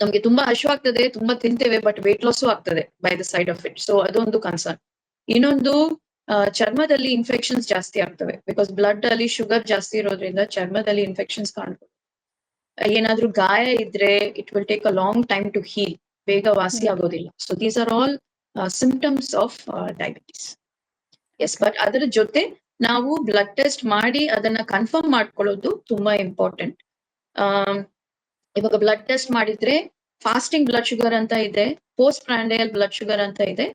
ನಮ್ಗೆ ತುಂಬಾ ಹಶು ಆಗ್ತದೆ, ತುಂಬಾ ತಿಂತೇವೆ ಬಟ್ ವೇಟ್ ಲಾಸು ಆಗ್ತದೆ by the side of it so ಅದೊಂದು ಕನ್ಸರ್ನ್ ಇನ್ನೊಂದು ಚರ್ಮದಲ್ಲಿ ಇನ್ಫೆಕ್ಷನ್ಸ್ ಜಾಸ್ತಿ ಆಗ್ತವೆ ಬಿಕಾಸ್ ಬ್ಲಡ್ ಅಲ್ಲಿ ಶುಗರ್ ಜಾಸ್ತಿ ಇರೋದ್ರಿಂದ ಚರ್ಮದಲ್ಲಿ ಇನ್ಫೆಕ್ಷನ್ಸ್ ಕಾಣ್ಬೋದು. ಏನಾದ್ರೂ ಗಾಯ ಇದ್ರೆ it will take a long time to heal ಬೇಗ ವಾಸಿ ಆಗೋದಿಲ್ಲ. So these are all symptoms of diabetes yes but ಅದರ ಜೊತೆ ನಾವು ಬ್ಲಡ್ ಟೆಸ್ಟ್ ಮಾಡಿ ಅದನ್ನ ಕನ್ಫರ್ಮ್ ಮಾಡ್ಕೊಳ್ಳೋದು ತುಂಬಾ ಇಂಪಾರ್ಟೆಂಟ್ ಇವಾಗ ಬ್ಲಡ್ ಟೆಸ್ಟ್ ಮಾಡಿದ್ರೆ ಫಾಸ್ಟಿಂಗ್ ಬ್ಲಡ್ ಶುಗರ್ ಅಂತ ಇದೆ ಪೋಸ್ಟ್ ಪ್ರಾಂಡಯಲ್ ಬ್ಲಡ್ ಶುಗರ್ ಅಂತ ಇದೆ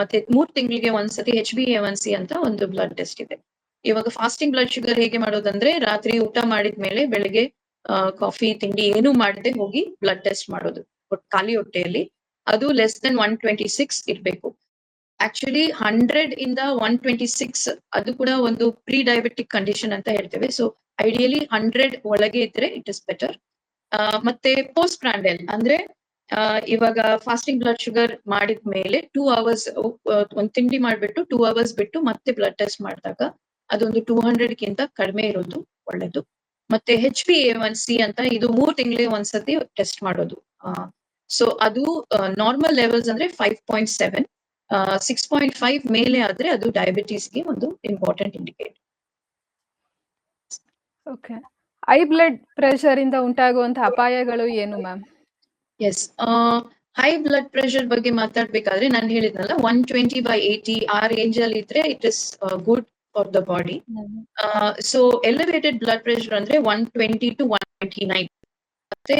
ಮತ್ತೆ ಮೂರ್ ತಿಂಗಳಿಗೆ ಒಂದ್ಸತಿ H B A one C ಅಂತ ಒಂದು ಬ್ಲಡ್ ಟೆಸ್ಟ್ ಇದೆ. ಇವಾಗ ಫಾಸ್ಟಿಂಗ್ ಬ್ಲಡ್ ಶುಗರ್ ಹೇಗೆ ಮಾಡೋದಂದ್ರೆ ರಾತ್ರಿ ಊಟ ಮಾಡಿದ್ಮೇಲೆ ಬೆಳಗ್ಗೆ ಕಾಫಿ ತಿಂಡಿ ಏನು ಮಾಡದೆ ಹೋಗಿ ಬ್ಲಡ್ ಟೆಸ್ಟ್ ಮಾಡೋದು ಖಾಲಿ ಹೊಟ್ಟೆಯಲ್ಲಿ. ಅದು less than one twenty six ಇರಬೇಕು. ಆಕ್ಚುಲಿ ಹಂಡ್ರೆಡ್ ಇಂದ ಒನ್ ಟ್ವೆಂಟಿ ಸಿಕ್ಸ್ ಅದು ಕೂಡ ಒಂದು ಪ್ರೀ ಡಯಾಬಿಟಿಕ್ ಕಂಡೀಷನ್ ಅಂತ ಹೇಳ್ತೇವೆ. ಸೊ ಐಡಿಯಲಿ ಹಂಡ್ರೆಡ್ ಒಳಗೆ ಇದ್ರೆ ಇಟ್ ಇಸ್ ಬೆಟರ್ ಮತ್ತೆ ಪೋಸ್ಟ್ ಪ್ರಾಂಡೆಲ್ ಅಂದ್ರೆ ಇವಾಗ ಫಾಸ್ಟಿಂಗ್ ಬ್ಲಡ್ ಶುಗರ್ ಮಾಡಿದ ಮೇಲೆ ಟೂ ಅವರ್ಸ್ ಒಂದ್ ತಿಂಡಿ ಮಾಡ್ಬಿಟ್ಟು ಟೂ ಅವರ್ಸ್ ಬಿಟ್ಟು ಮತ್ತೆ ಬ್ಲಡ್ ಟೆಸ್ಟ್ ಮಾಡಿದಾಗ ಅದೊಂದು ಟೂ ಹಂಡ್ರೆಡ್ ಗಿಂತ ಕಡಿಮೆ ಇರೋದು ಒಳ್ಳೇದು. ಮತ್ತೆ H P A one C ಅಂತ ಇದು ಮೂರ್ ತಿಂಗಳಿಗೆ ಒಂದ್ಸತಿ ಟೆಸ್ಟ್ ಮಾಡೋದು. ಸೊ ಅದು ನಾರ್ಮಲ್ ಲೆವೆಲ್ಸ್ ಅಂದ್ರೆ five point seven six point five ಮೇಲೆ ಆದ್ರೆ ಅದು ಡಯಾಬಿಟೀಸ್ಗೆ ಒಂದು ಇಂಪಾರ್ಟೆಂಟ್ ಇಂಡಿಕೇಟ್ ಓಕೆ ಐ ಬ್ಲಡ್ ಪ್ರೆಷರ್ ಇಂದ ಉಂಟಾಗುವಂತಹ ಅಪಾಯಗಳು ಏನು ma'am yes high blood pressure ಬಗ್ಗೆ ಮಾತಾಡ್ಬೇಕಾದ್ರೆ ನಾನು ಹೇಳಿದ್ನಲ್ಲ ಒನ್ ಟ್ವೆಂಟಿ ಬೈ ಏಟಿ ಆ ರೇಂಜ್ ಅಲ್ಲಿ ಇದ್ರೆ it is good for the body so elevated blood pressure ಅಂದ್ರೆ one twenty two one twenty nine ಮತ್ತೆ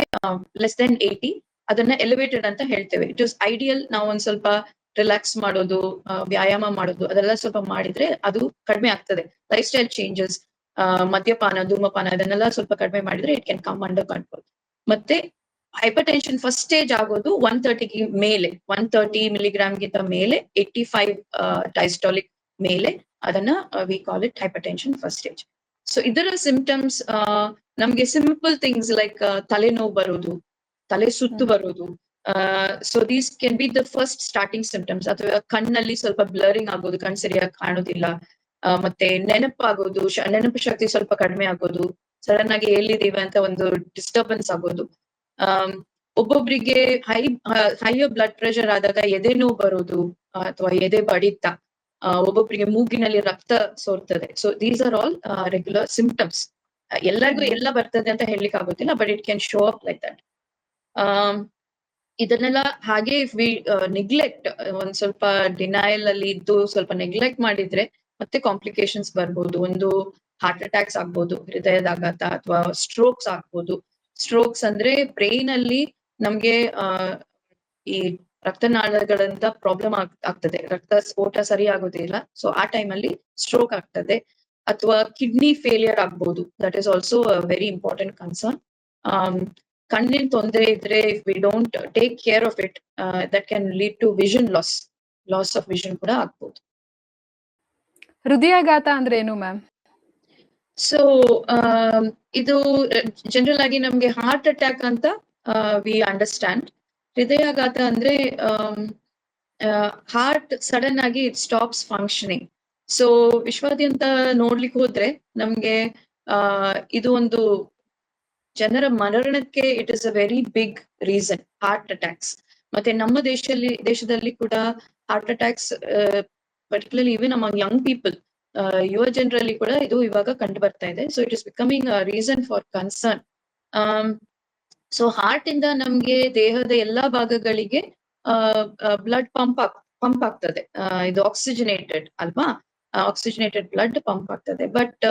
ಲೆಸ್ ದೆನ್ ಏಯ್ಟಿ ಅದನ್ನ ಎಲಿವೇಟೆಡ್ ಅಂತ ಹೇಳ್ತೇವೆ. ಇಟ್ ಇಸ್ ಐಡಿಯಲ್ ನಾವು ಒಂದ್ ಸ್ವಲ್ಪ ರಿಲ್ಯಾಕ್ಸ್ ಮಾಡೋದು ವ್ಯಾಯಾಮ ಮಾಡೋದು ಅದೆಲ್ಲ ಸ್ವಲ್ಪ ಮಾಡಿದ್ರೆ ಅದು ಕಡಿಮೆ ಆಗ್ತದೆ. ಲೈಫ್ ಸ್ಟೈಲ್ ಚೇಂಜಸ್ ಮದ್ಯಪಾನ ಧೂಮಪಾನ ಅದನ್ನೆಲ್ಲ ಸ್ವಲ್ಪ ಕಡಿಮೆ ಮಾಡಿದ್ರೆ it can come under control ಮತ್ತೆ ಹೈಪರ್ ಟೆನ್ಷನ್ ಫಸ್ಟ್ ಸ್ಟೇಜ್ ಆಗೋದು ಒನ್ ತರ್ಟಿಗೆ ಮೇಲೆ ಒನ್ ತರ್ಟಿ ಗಿಂತ ಮೇಲೆ ಏಯ್ಟಿ ಫೈವ್ ಡೈಸ್ಟಾಲಿಕ್ ಮೇಲೆ. ಅದನ್ನ we call it hypertension first stage so ಇದರ ಸಿಂಪ್ಟಮ್ಸ್ ನಮ್ಗೆ ಸಿಂಪಲ್ ಥಿಂಗ್ಸ್ ಲೈಕ್ ತಲೆನೋವು ಬರೋದು ತಲೆ ಸುತ್ತು. ಬರೋದು so these can be the first starting symptoms ಅಥವಾ ಕಣ್ಣಲ್ಲಿ ಸ್ವಲ್ಪ ಬ್ಲರಿಂಗ್ ಆಗೋದು ಕಣ್ ಸರಿಯಾಗಿ ಕಾಣೋದಿಲ್ಲ ಆ, ಮತ್ತೆ ನೆನಪಾಗೋದು ನೆನಪು ಶಕ್ತಿ ಸ್ವಲ್ಪ ಕಡಿಮೆ ಆಗೋದು ಸಡನ್ ಆಗಿ ಎಲ್ಲಿದ್ದೀವಿ ಅಂತ ಒಂದು ಡಿಸ್ಟರ್ಬೆನ್ಸ್ ಆಗೋದು. ಒಬ್ಬೊಬ್ಬರಿಗೆ ಒಬ್ಬೊಬ್ರಿಗೆ ಹೈ ಹೈಯರ್ ಬ್ಲಡ್ ಪ್ರೆಷರ್ ಆದಾಗ ಎದೆ ನೋವು ಬರೋದು ಅಥವಾ ಎದೆ ಬಡಿತ ಆ, ಒಬ್ಬೊಬ್ರಿಗೆ ಮೂಗಿನಲ್ಲಿ ರಕ್ತ ಸೋರ್ತದೆ. So these are all regular symptoms ಎಲ್ಲರಿಗೂ ಎಲ್ಲ ಬರ್ತದೆ ಅಂತ ಹೇಳಲಿಕ್ಕೆ ಆಗೋದಿಲ್ಲ but it can show up like that ಇದನ್ನೆಲ್ಲ ಹಾಗೆ ವಿ ನೆಗ್ಲೆಕ್ಟ್ ಒಂದ್ ಸ್ವಲ್ಪ ಡಿನಯಲ್ ಅಲ್ಲಿ ಇದ್ದು ಸ್ವಲ್ಪ ನೆಗ್ಲೆಕ್ಟ್ ಮಾಡಿದ್ರೆ ಮತ್ತೆ ಕಾಂಪ್ಲಿಕೇಶನ್ಸ್ ಬರ್ಬೋದು. ಒಂದು ಹಾರ್ಟ್ ಅಟ್ಯಾಕ್ಸ್ ಆಗ್ಬೋದು ಹೃದಯದಾಘಾತ ಅಥವಾ ಸ್ಟ್ರೋಕ್ಸ್ ಆಗ್ಬೋದು. ಸ್ಟ್ರೋಕ್ಸ್ ಅಂದ್ರೆ ಬ್ರೈನ್ ಅಲ್ಲಿ ನಮ್ಗೆ ಈ ರಕ್ತನಾಳಗಳಂತ ಪ್ರಾಬ್ಲಮ್ ಆಗ್ ಆಗ್ತದೆ. ರಕ್ತ ಸ್ಫೋಟ ಸರಿ ಆಗೋದಿಲ್ಲ ಸೊ ಆ ಟೈಮ್ ಅಲ್ಲಿ ಸ್ಟ್ರೋಕ್ ಆಗ್ತದೆ. ಅಥವಾ ಕಿಡ್ನಿ ಫೇಲಿಯರ್ ಆಗ್ಬೋದು. That is also very important concern ಕಣ್ಣಿನ ತೊಂದರೆ ಇದ್ರೆ if we don't take care of it that can lead to vision loss loss of vision ಕೂಡ ಆಗ್ಬೋದು. ಹೃದಯಾಘಾತ ಅಂದ್ರೆ ಏನು ಮ್ಯಾಮ್ ಸೊ ಇದು ಜನರಲ್ ಆಗಿ ನಮ್ಗೆ ಹಾರ್ಟ್ ಅಟ್ಯಾಕ್ ಅಂತ ವಿ ಅಂಡರ್ಸ್ಟ್ಯಾಂಡ್ ಹೃದಯಾಘಾತ ಅಂದ್ರೆ ಹಾರ್ಟ್ ಸಡನ್ ಆಗಿ ಇಟ್ ಸ್ಟಾಪ್ಸ್ ಫಂಕ್ಷನಿಂಗ್ ಸೊ ವಿಶ್ವಾದ್ಯಂತ ನೋಡ್ಲಿಕ್ಕೆ ಹೋದ್ರೆ ನಮ್ಗೆ, ಆ, ಇದು ಒಂದು ಜನರ ಮರಣಕ್ಕೆ it is a very big reason heart attacks ಮತ್ತೆ ನಮ್ಮ ದೇಶದಲ್ಲಿ ದೇಶದಲ್ಲಿ ಕೂಡ heart attacks particularly even among young people ಯುವ ಜನರಲ್ಲಿ ಕೂಡ ಇದು ಇವಾಗ ಕಂಡು ಬರ್ತಾ ಇದೆ. So it is becoming reason for concern so heart ಇಂದ ನಮ್ಗೆ ದೇಹದ ಎಲ್ಲಾ ಭಾಗಗಳಿಗೆ ಬ್ಲಡ್ ಪಂಪ್ ಪಂಪ್ ಆಗ್ತದೆ. ಇದು ಆಕ್ಸಿಜನೇಟೆಡ್ ಅಲ್ವಾ? ಆಕ್ಸಿಜನೇಟೆಡ್ ಬ್ಲಡ್ ಪಂಪ್ ಆಗ್ತದೆ. ಬಟ್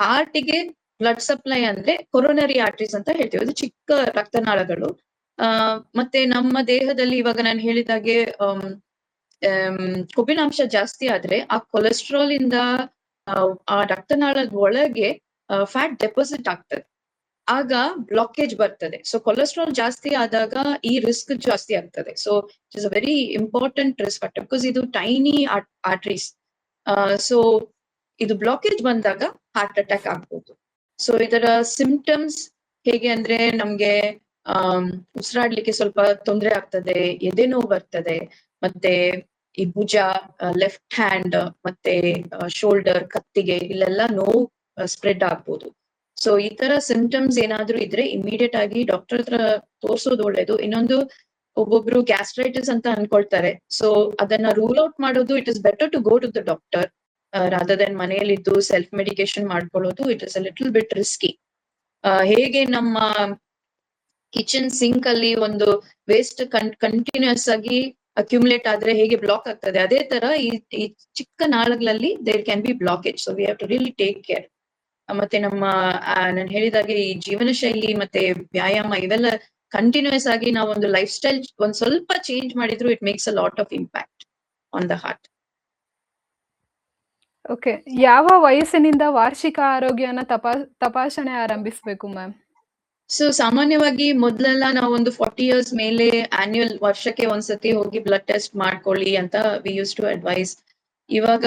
ಹಾರ್ಟಿಗೆ ಬ್ಲಡ್ ಸಪ್ಲೈ ಅಂದ್ರೆ ಕೊರೋನರಿ ಆರ್ಟ್ರೀಸ್ ಅಂತ ಹೇಳ್ತೀವಿ. ಅದು ಚಿಕ್ಕ ರಕ್ತನಾಳಗಳು. ಆ, ಮತ್ತೆ ನಮ್ಮ ದೇಹದಲ್ಲಿ ಇವಾಗ ನಾನು ಹೇಳಿದಾಗೆ ಕೊಬ್ಬಿನಾಂಶ ಜಾಸ್ತಿ ಆದ್ರೆ ಆ ಕೊಲೆಸ್ಟ್ರಾಲ್ ಇಂದ, ಆ ರಕ್ತನಾಳದ ಒಳಗೆ ಫ್ಯಾಟ್ ಡೆಪಾಸಿಟ್ ಆಗ್ತದೆ. ಆಗ ಬ್ಲಾಕೇಜ್ ಬರ್ತದೆ. ಸೊ ಕೊಲೆಸ್ಟ್ರಾಲ್ ಜಾಸ್ತಿ ಆದಾಗ ಈ ರಿಸ್ಕ್ ಜಾಸ್ತಿ ಆಗ್ತದೆ. So it is a very important risk factor because ಇದು ಟೈನಿ ಆರ್ಟ್ರೀಸ್ ಸೊ ಇದು ಬ್ಲಾಕೇಜ್ ಬಂದಾಗ ಹಾರ್ಟ್ ಅಟ್ಯಾಕ್ ಆಗ್ಬೋದು. ಸೊ ಇದರ ಸಿಂಪ್ಟಮ್ಸ್ ಹೇಗೆ ಅಂದ್ರೆ ನಮ್ಗೆ ಅಹ್ ಉಸಿರಾಡ್ಲಿಕ್ಕೆ ಸ್ವಲ್ಪ ತೊಂದರೆ ಆಗ್ತದೆ, ಎದೆ ನೋವು ಬರ್ತದೆ, ಮತ್ತೆ ಈ ಭುಜ ಲೆಫ್ಟ್ ಹ್ಯಾಂಡ್ ಮತ್ತೆ ಶೋಲ್ಡರ್ ಕತ್ತಿಗೆ, ಇಲ್ಲೆಲ್ಲ ನೋವು ಸ್ಪ್ರೆಡ್ ಆಗ್ಬೋದು. ಸೊ ಈ ತರ ಸಿಂಪ್ಟಮ್ಸ್ ಏನಾದ್ರೂ ಇದ್ರೆ ಇಮಿಡಿಯೇಟ್ ಆಗಿ ಡಾಕ್ಟರ್ ಹತ್ರ ತೋರ್ಸೋದು ಒಳ್ಳೇದು. ಇನ್ನೊಂದು ಒಬ್ಬೊಬ್ರು ಗ್ಯಾಸ್ಟ್ರೈಟಿಸ್ ಅಂತ ಅನ್ಕೊಳ್ತಾರೆ. ಸೊ ಅದನ್ನ ರೂಲ್ ಔಟ್ ಮಾಡೋದು it is better to go to the doctor rather than ಮನೆಯಲ್ಲಿದ್ದು self medication ಮಾಡ್ಕೊಳ್ಳೋದು it is a little bit risky ಹೇಗೆ ನಮ್ಮ ಕಿಚನ್ ಸಿಂಕ್ ಅಲ್ಲಿ ಒಂದು ವೇಸ್ಟ್ ಕಂಟಿನ್ಯೂಸ್ ಆಗಿ ಅಕ್ಯುಮುಲೇಟ್ ಆದ್ರೆ ಹೇಗೆ ಬ್ಲಾಕ್ ಆಗ್ತದೆ? ಅದೇ ತರ ಈ ಈ ಚಿಕ್ಕ ನಾಳಗಳಲ್ಲಿ there can be blockage so we have to really take care ಮತ್ತೆ ನಮ್ಮ ನಾನು ಹೇಳಿದಾಗೆ ಈ ಜೀವನ ಶೈಲಿ ಮತ್ತೆ ವ್ಯಾಯಾಮ ಇವೆಲ್ಲ ಕಂಟಿನ್ಯೂಸ್ ಆಗಿ ನಾವು ಒಂದು ಲೈಫ್ ಸ್ಟೈಲ್ ಒಂದ್ ಸ್ವಲ್ಪ ಚೇಂಜ್ ಮಾಡಿದ್ರು it makes a lot of impact on the heart okay ಯಾವ ವಯಸ್ಸಿನಿಂದ ವಾರ್ಷಿಕ ಆರೋಗ್ಯನ ತಪಾ ತಪಾಸಣೆ ಆರಂಭಿಸಬೇಕು ಮ್ಯಾಮ್ ಸೊ ಸಾಮಾನ್ಯವಾಗಿ ಮೊದ್ಲೆಲ್ಲ ನಾವು ಒಂದು ಫಾರ್ಟಿ ಇಯರ್ಸ್ ಮೇಲೆ ಆನ್ಯುಯಲ್ ವರ್ಷಕ್ಕೆ ಒಂದ್ಸತಿ ಹೋಗಿ ಬ್ಲಡ್ ಟೆಸ್ಟ್ ಮಾಡ್ಕೊಳ್ಳಿ ಅಂತ ವಿ ಯೂಸ್ ಟು ಅಡ್ವೈಸ್ ಇವಾಗ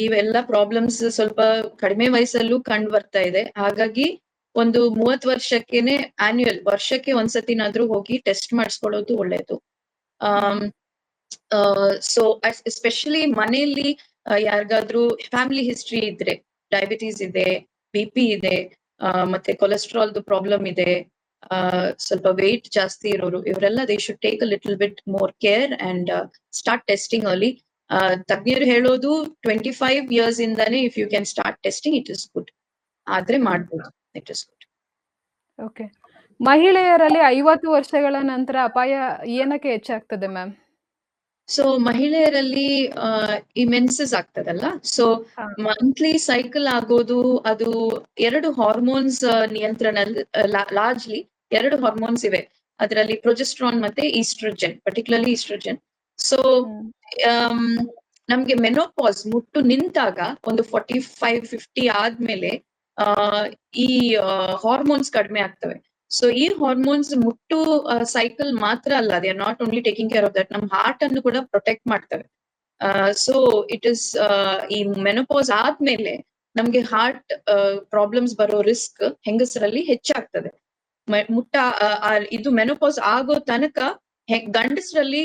ಇವೆಲ್ಲ ಪ್ರಾಬ್ಲಮ್ಸ್ ಸ್ವಲ್ಪ ಕಡಿಮೆ ವಯಸ್ಸಲ್ಲೂ ಕಂಡು ಬರ್ತಾ ಇದೆ. ಹಾಗಾಗಿ ಒಂದು ಮೂವತ್ ವರ್ಷಕ್ಕೆನೆ ಆನ್ಯುಯಲ್ ವರ್ಷಕ್ಕೆ ಒಂದ್ಸತಿನಾದ್ರೂ ಹೋಗಿ ಟೆಸ್ಟ್ ಮಾಡಿಸ್ಕೊಳ್ಳೋದು ಒಳ್ಳೇದು. ಸೊ ಎಸ್ಪೆಷಲಿ ಮನೆಯಲ್ಲಿ ಯಾರಿಗಾದ್ರೂ ಫ್ಯಾಮಿಲಿ ಹಿಸ್ಟ್ರಿ ಇದ್ರೆ ಡಯಾಬಿಟೀಸ್ ಇದೆ ಬಿ ಪಿ ಇದೆ ಆ, ಮತ್ತೆ ಕೊಲೆಸ್ಟ್ರಾಲ್ದು ಪ್ರಾಬ್ಲಮ್ ಇದೆ ಆ, ಸ್ವಲ್ಪ ವೆಯ್ಟ್ ಜಾಸ್ತಿ ಇರೋರು ಇವರೆಲ್ಲ they should take a little bit more care and start testing early ತಜ್ಞರು ಹೇಳೋದು ಟ್ವೆಂಟಿ ಫೈವ್ ಇಯರ್ಸ್ ಇಂದಾನೆ if you can start testing it is good ಆದ್ರೆ ಮಾಡ್ಬೋದು. ಇಟ್ ಇಸ್ ಗುಡ್ ಓಕೆ ಮಹಿಳೆಯರಲ್ಲಿ ಐವತ್ತು ವರ್ಷಗಳ ನಂತರ ಅಪಾಯ ಏನಕ್ಕೆ ಹೆಚ್ಚಾಗ್ತದೆ ಮ್ಯಾಮ್? ಸೊ ಮಹಿಳೆಯರಲ್ಲಿ ಇಮೆನ್ಸಸ್ ಆಗ್ತದಲ್ಲ? ಸೊ ಮಂತ್ಲಿ ಸೈಕಲ್ ಆಗೋದು ಅದು ಎರಡು ಹಾರ್ಮೋನ್ಸ್ ನಿಯಂತ್ರಣ ಲಾರ್ಜ್ಲಿ ಎರಡು ಹಾರ್ಮೋನ್ಸ್ ಇವೆ. ಅದರಲ್ಲಿ ಪ್ರೊಜೆಸ್ಟ್ರಾನ್ ಮತ್ತೆ ಈಸ್ಟ್ರೋಜೆನ್ ಪರ್ಟಿಕ್ಯುಲರ್ಲಿ ಈಸ್ಟ್ರೋಜೆನ್ ಸೊ ನಮ್ಗೆ ಮೆನೋಪಾಸ್ ಮುಟ್ಟು ನಿಂತಾಗ ಒಂದು ಫಾರ್ಟಿ ಫೈವ್ ಫಿಫ್ಟಿ ಆದ್ಮೇಲೆ, ಆ, ಈ ಹಾರ್ಮೋನ್ಸ್ ಕಡಿಮೆ ಆಗ್ತವೆ. ಸೊ ಈ ಹಾರ್ಮೋನ್ಸ್ ಮುಟ್ಟು ಸೈಕಲ್ ಮಾತ್ರ ಅಲ್ಲ they are not only taking care of that ನಮ್ ಹಾರ್ಟ್ ಅನ್ನು ಕೂಡ ಪ್ರೊಟೆಕ್ಟ್ ಮಾಡ್ತವೆ. ಸೊ ಇಟ್ ಇಸ್ ಈ ಮೆನೋಪಾಸ್ ಆದ್ಮೇಲೆ ನಮ್ಗೆ ಹಾರ್ಟ್ ಪ್ರಾಬ್ಲಮ್ಸ್ ಬರೋ ರಿಸ್ಕ್ ಹೆಂಗಸರಲ್ಲಿ ಹೆಚ್ಚಾಗ್ತದೆ. ಮುಟ್ಟ ಇದು ಮೆನೋಪಾಸ್ ಆಗೋ ತನಕ ಹೆ- ಗಂಡಸರಲ್ಲಿ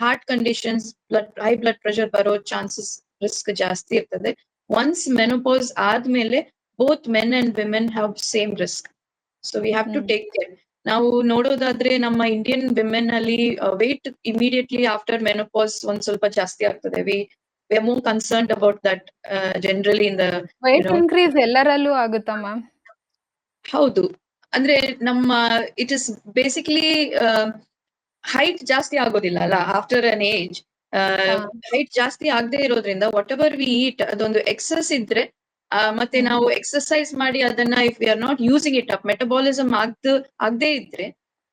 heart conditions blood high blood pressure ಬರೋ ಚಾನ್ಸಸ್ ರಿಸ್ಕ್ ಜಾಸ್ತಿ ಇರ್ತದೆ. ಒನ್ಸ್ ಮೆನೋಪೋಸ್ ಆದ್ಮೇಲೆ both men and women have same risk so we have to. Take care ನಾವು ನೋಡೋದಾದ್ರೆ ನಮ್ಮ ಇಂಡಿಯನ್ ವಿಮೆನ್ ಅಲ್ಲಿ ವೆಯ್ಟ್ ಇಮಿಡಿಯೇಟ್ಲಿ ಆಫ್ಟರ್ ಮೆನೋಪೋಸ್ ಒಂದ್ ಸ್ವಲ್ಪ ಜಾಸ್ತಿ ಆಗ್ತದೆ. We we are more concern about that generally in know- increase ಎಲ್ಲರಲ್ಲೂ ಆಗುತ್ತಾ ಮ್ಯಾಮ್ ಹೌದು. ಅಂದ್ರೆ ನಮ್ಮ ಇಟ್ ಇಸ್ ಬೇಸಿಕಲಿ ಹೈಟ್ ಜಾಸ್ತಿ ಆಗೋದಿಲ್ಲ ಅಲ್ಲ ಆಫ್ಟರ್ ಅನ್ ಏಜ್. ಹೈಟ್ ಜಾಸ್ತಿ ಆಗದೆ ಇರೋದ್ರಿಂದ ವಾಟ್ ಎವರ್ ವಿ ಈಟ್ ಅದೊಂದು ಎಕ್ಸಸ್ ಇದ್ರೆ ಮತ್ತೆ. ನಾವು ಎಕ್ಸರ್ಸೈಸ್ ಮಾಡಿ ಅದನ್ನ if we are not using it up metabolism ಆಗ್ದ ಆಗದೆ ಇದ್ರೆ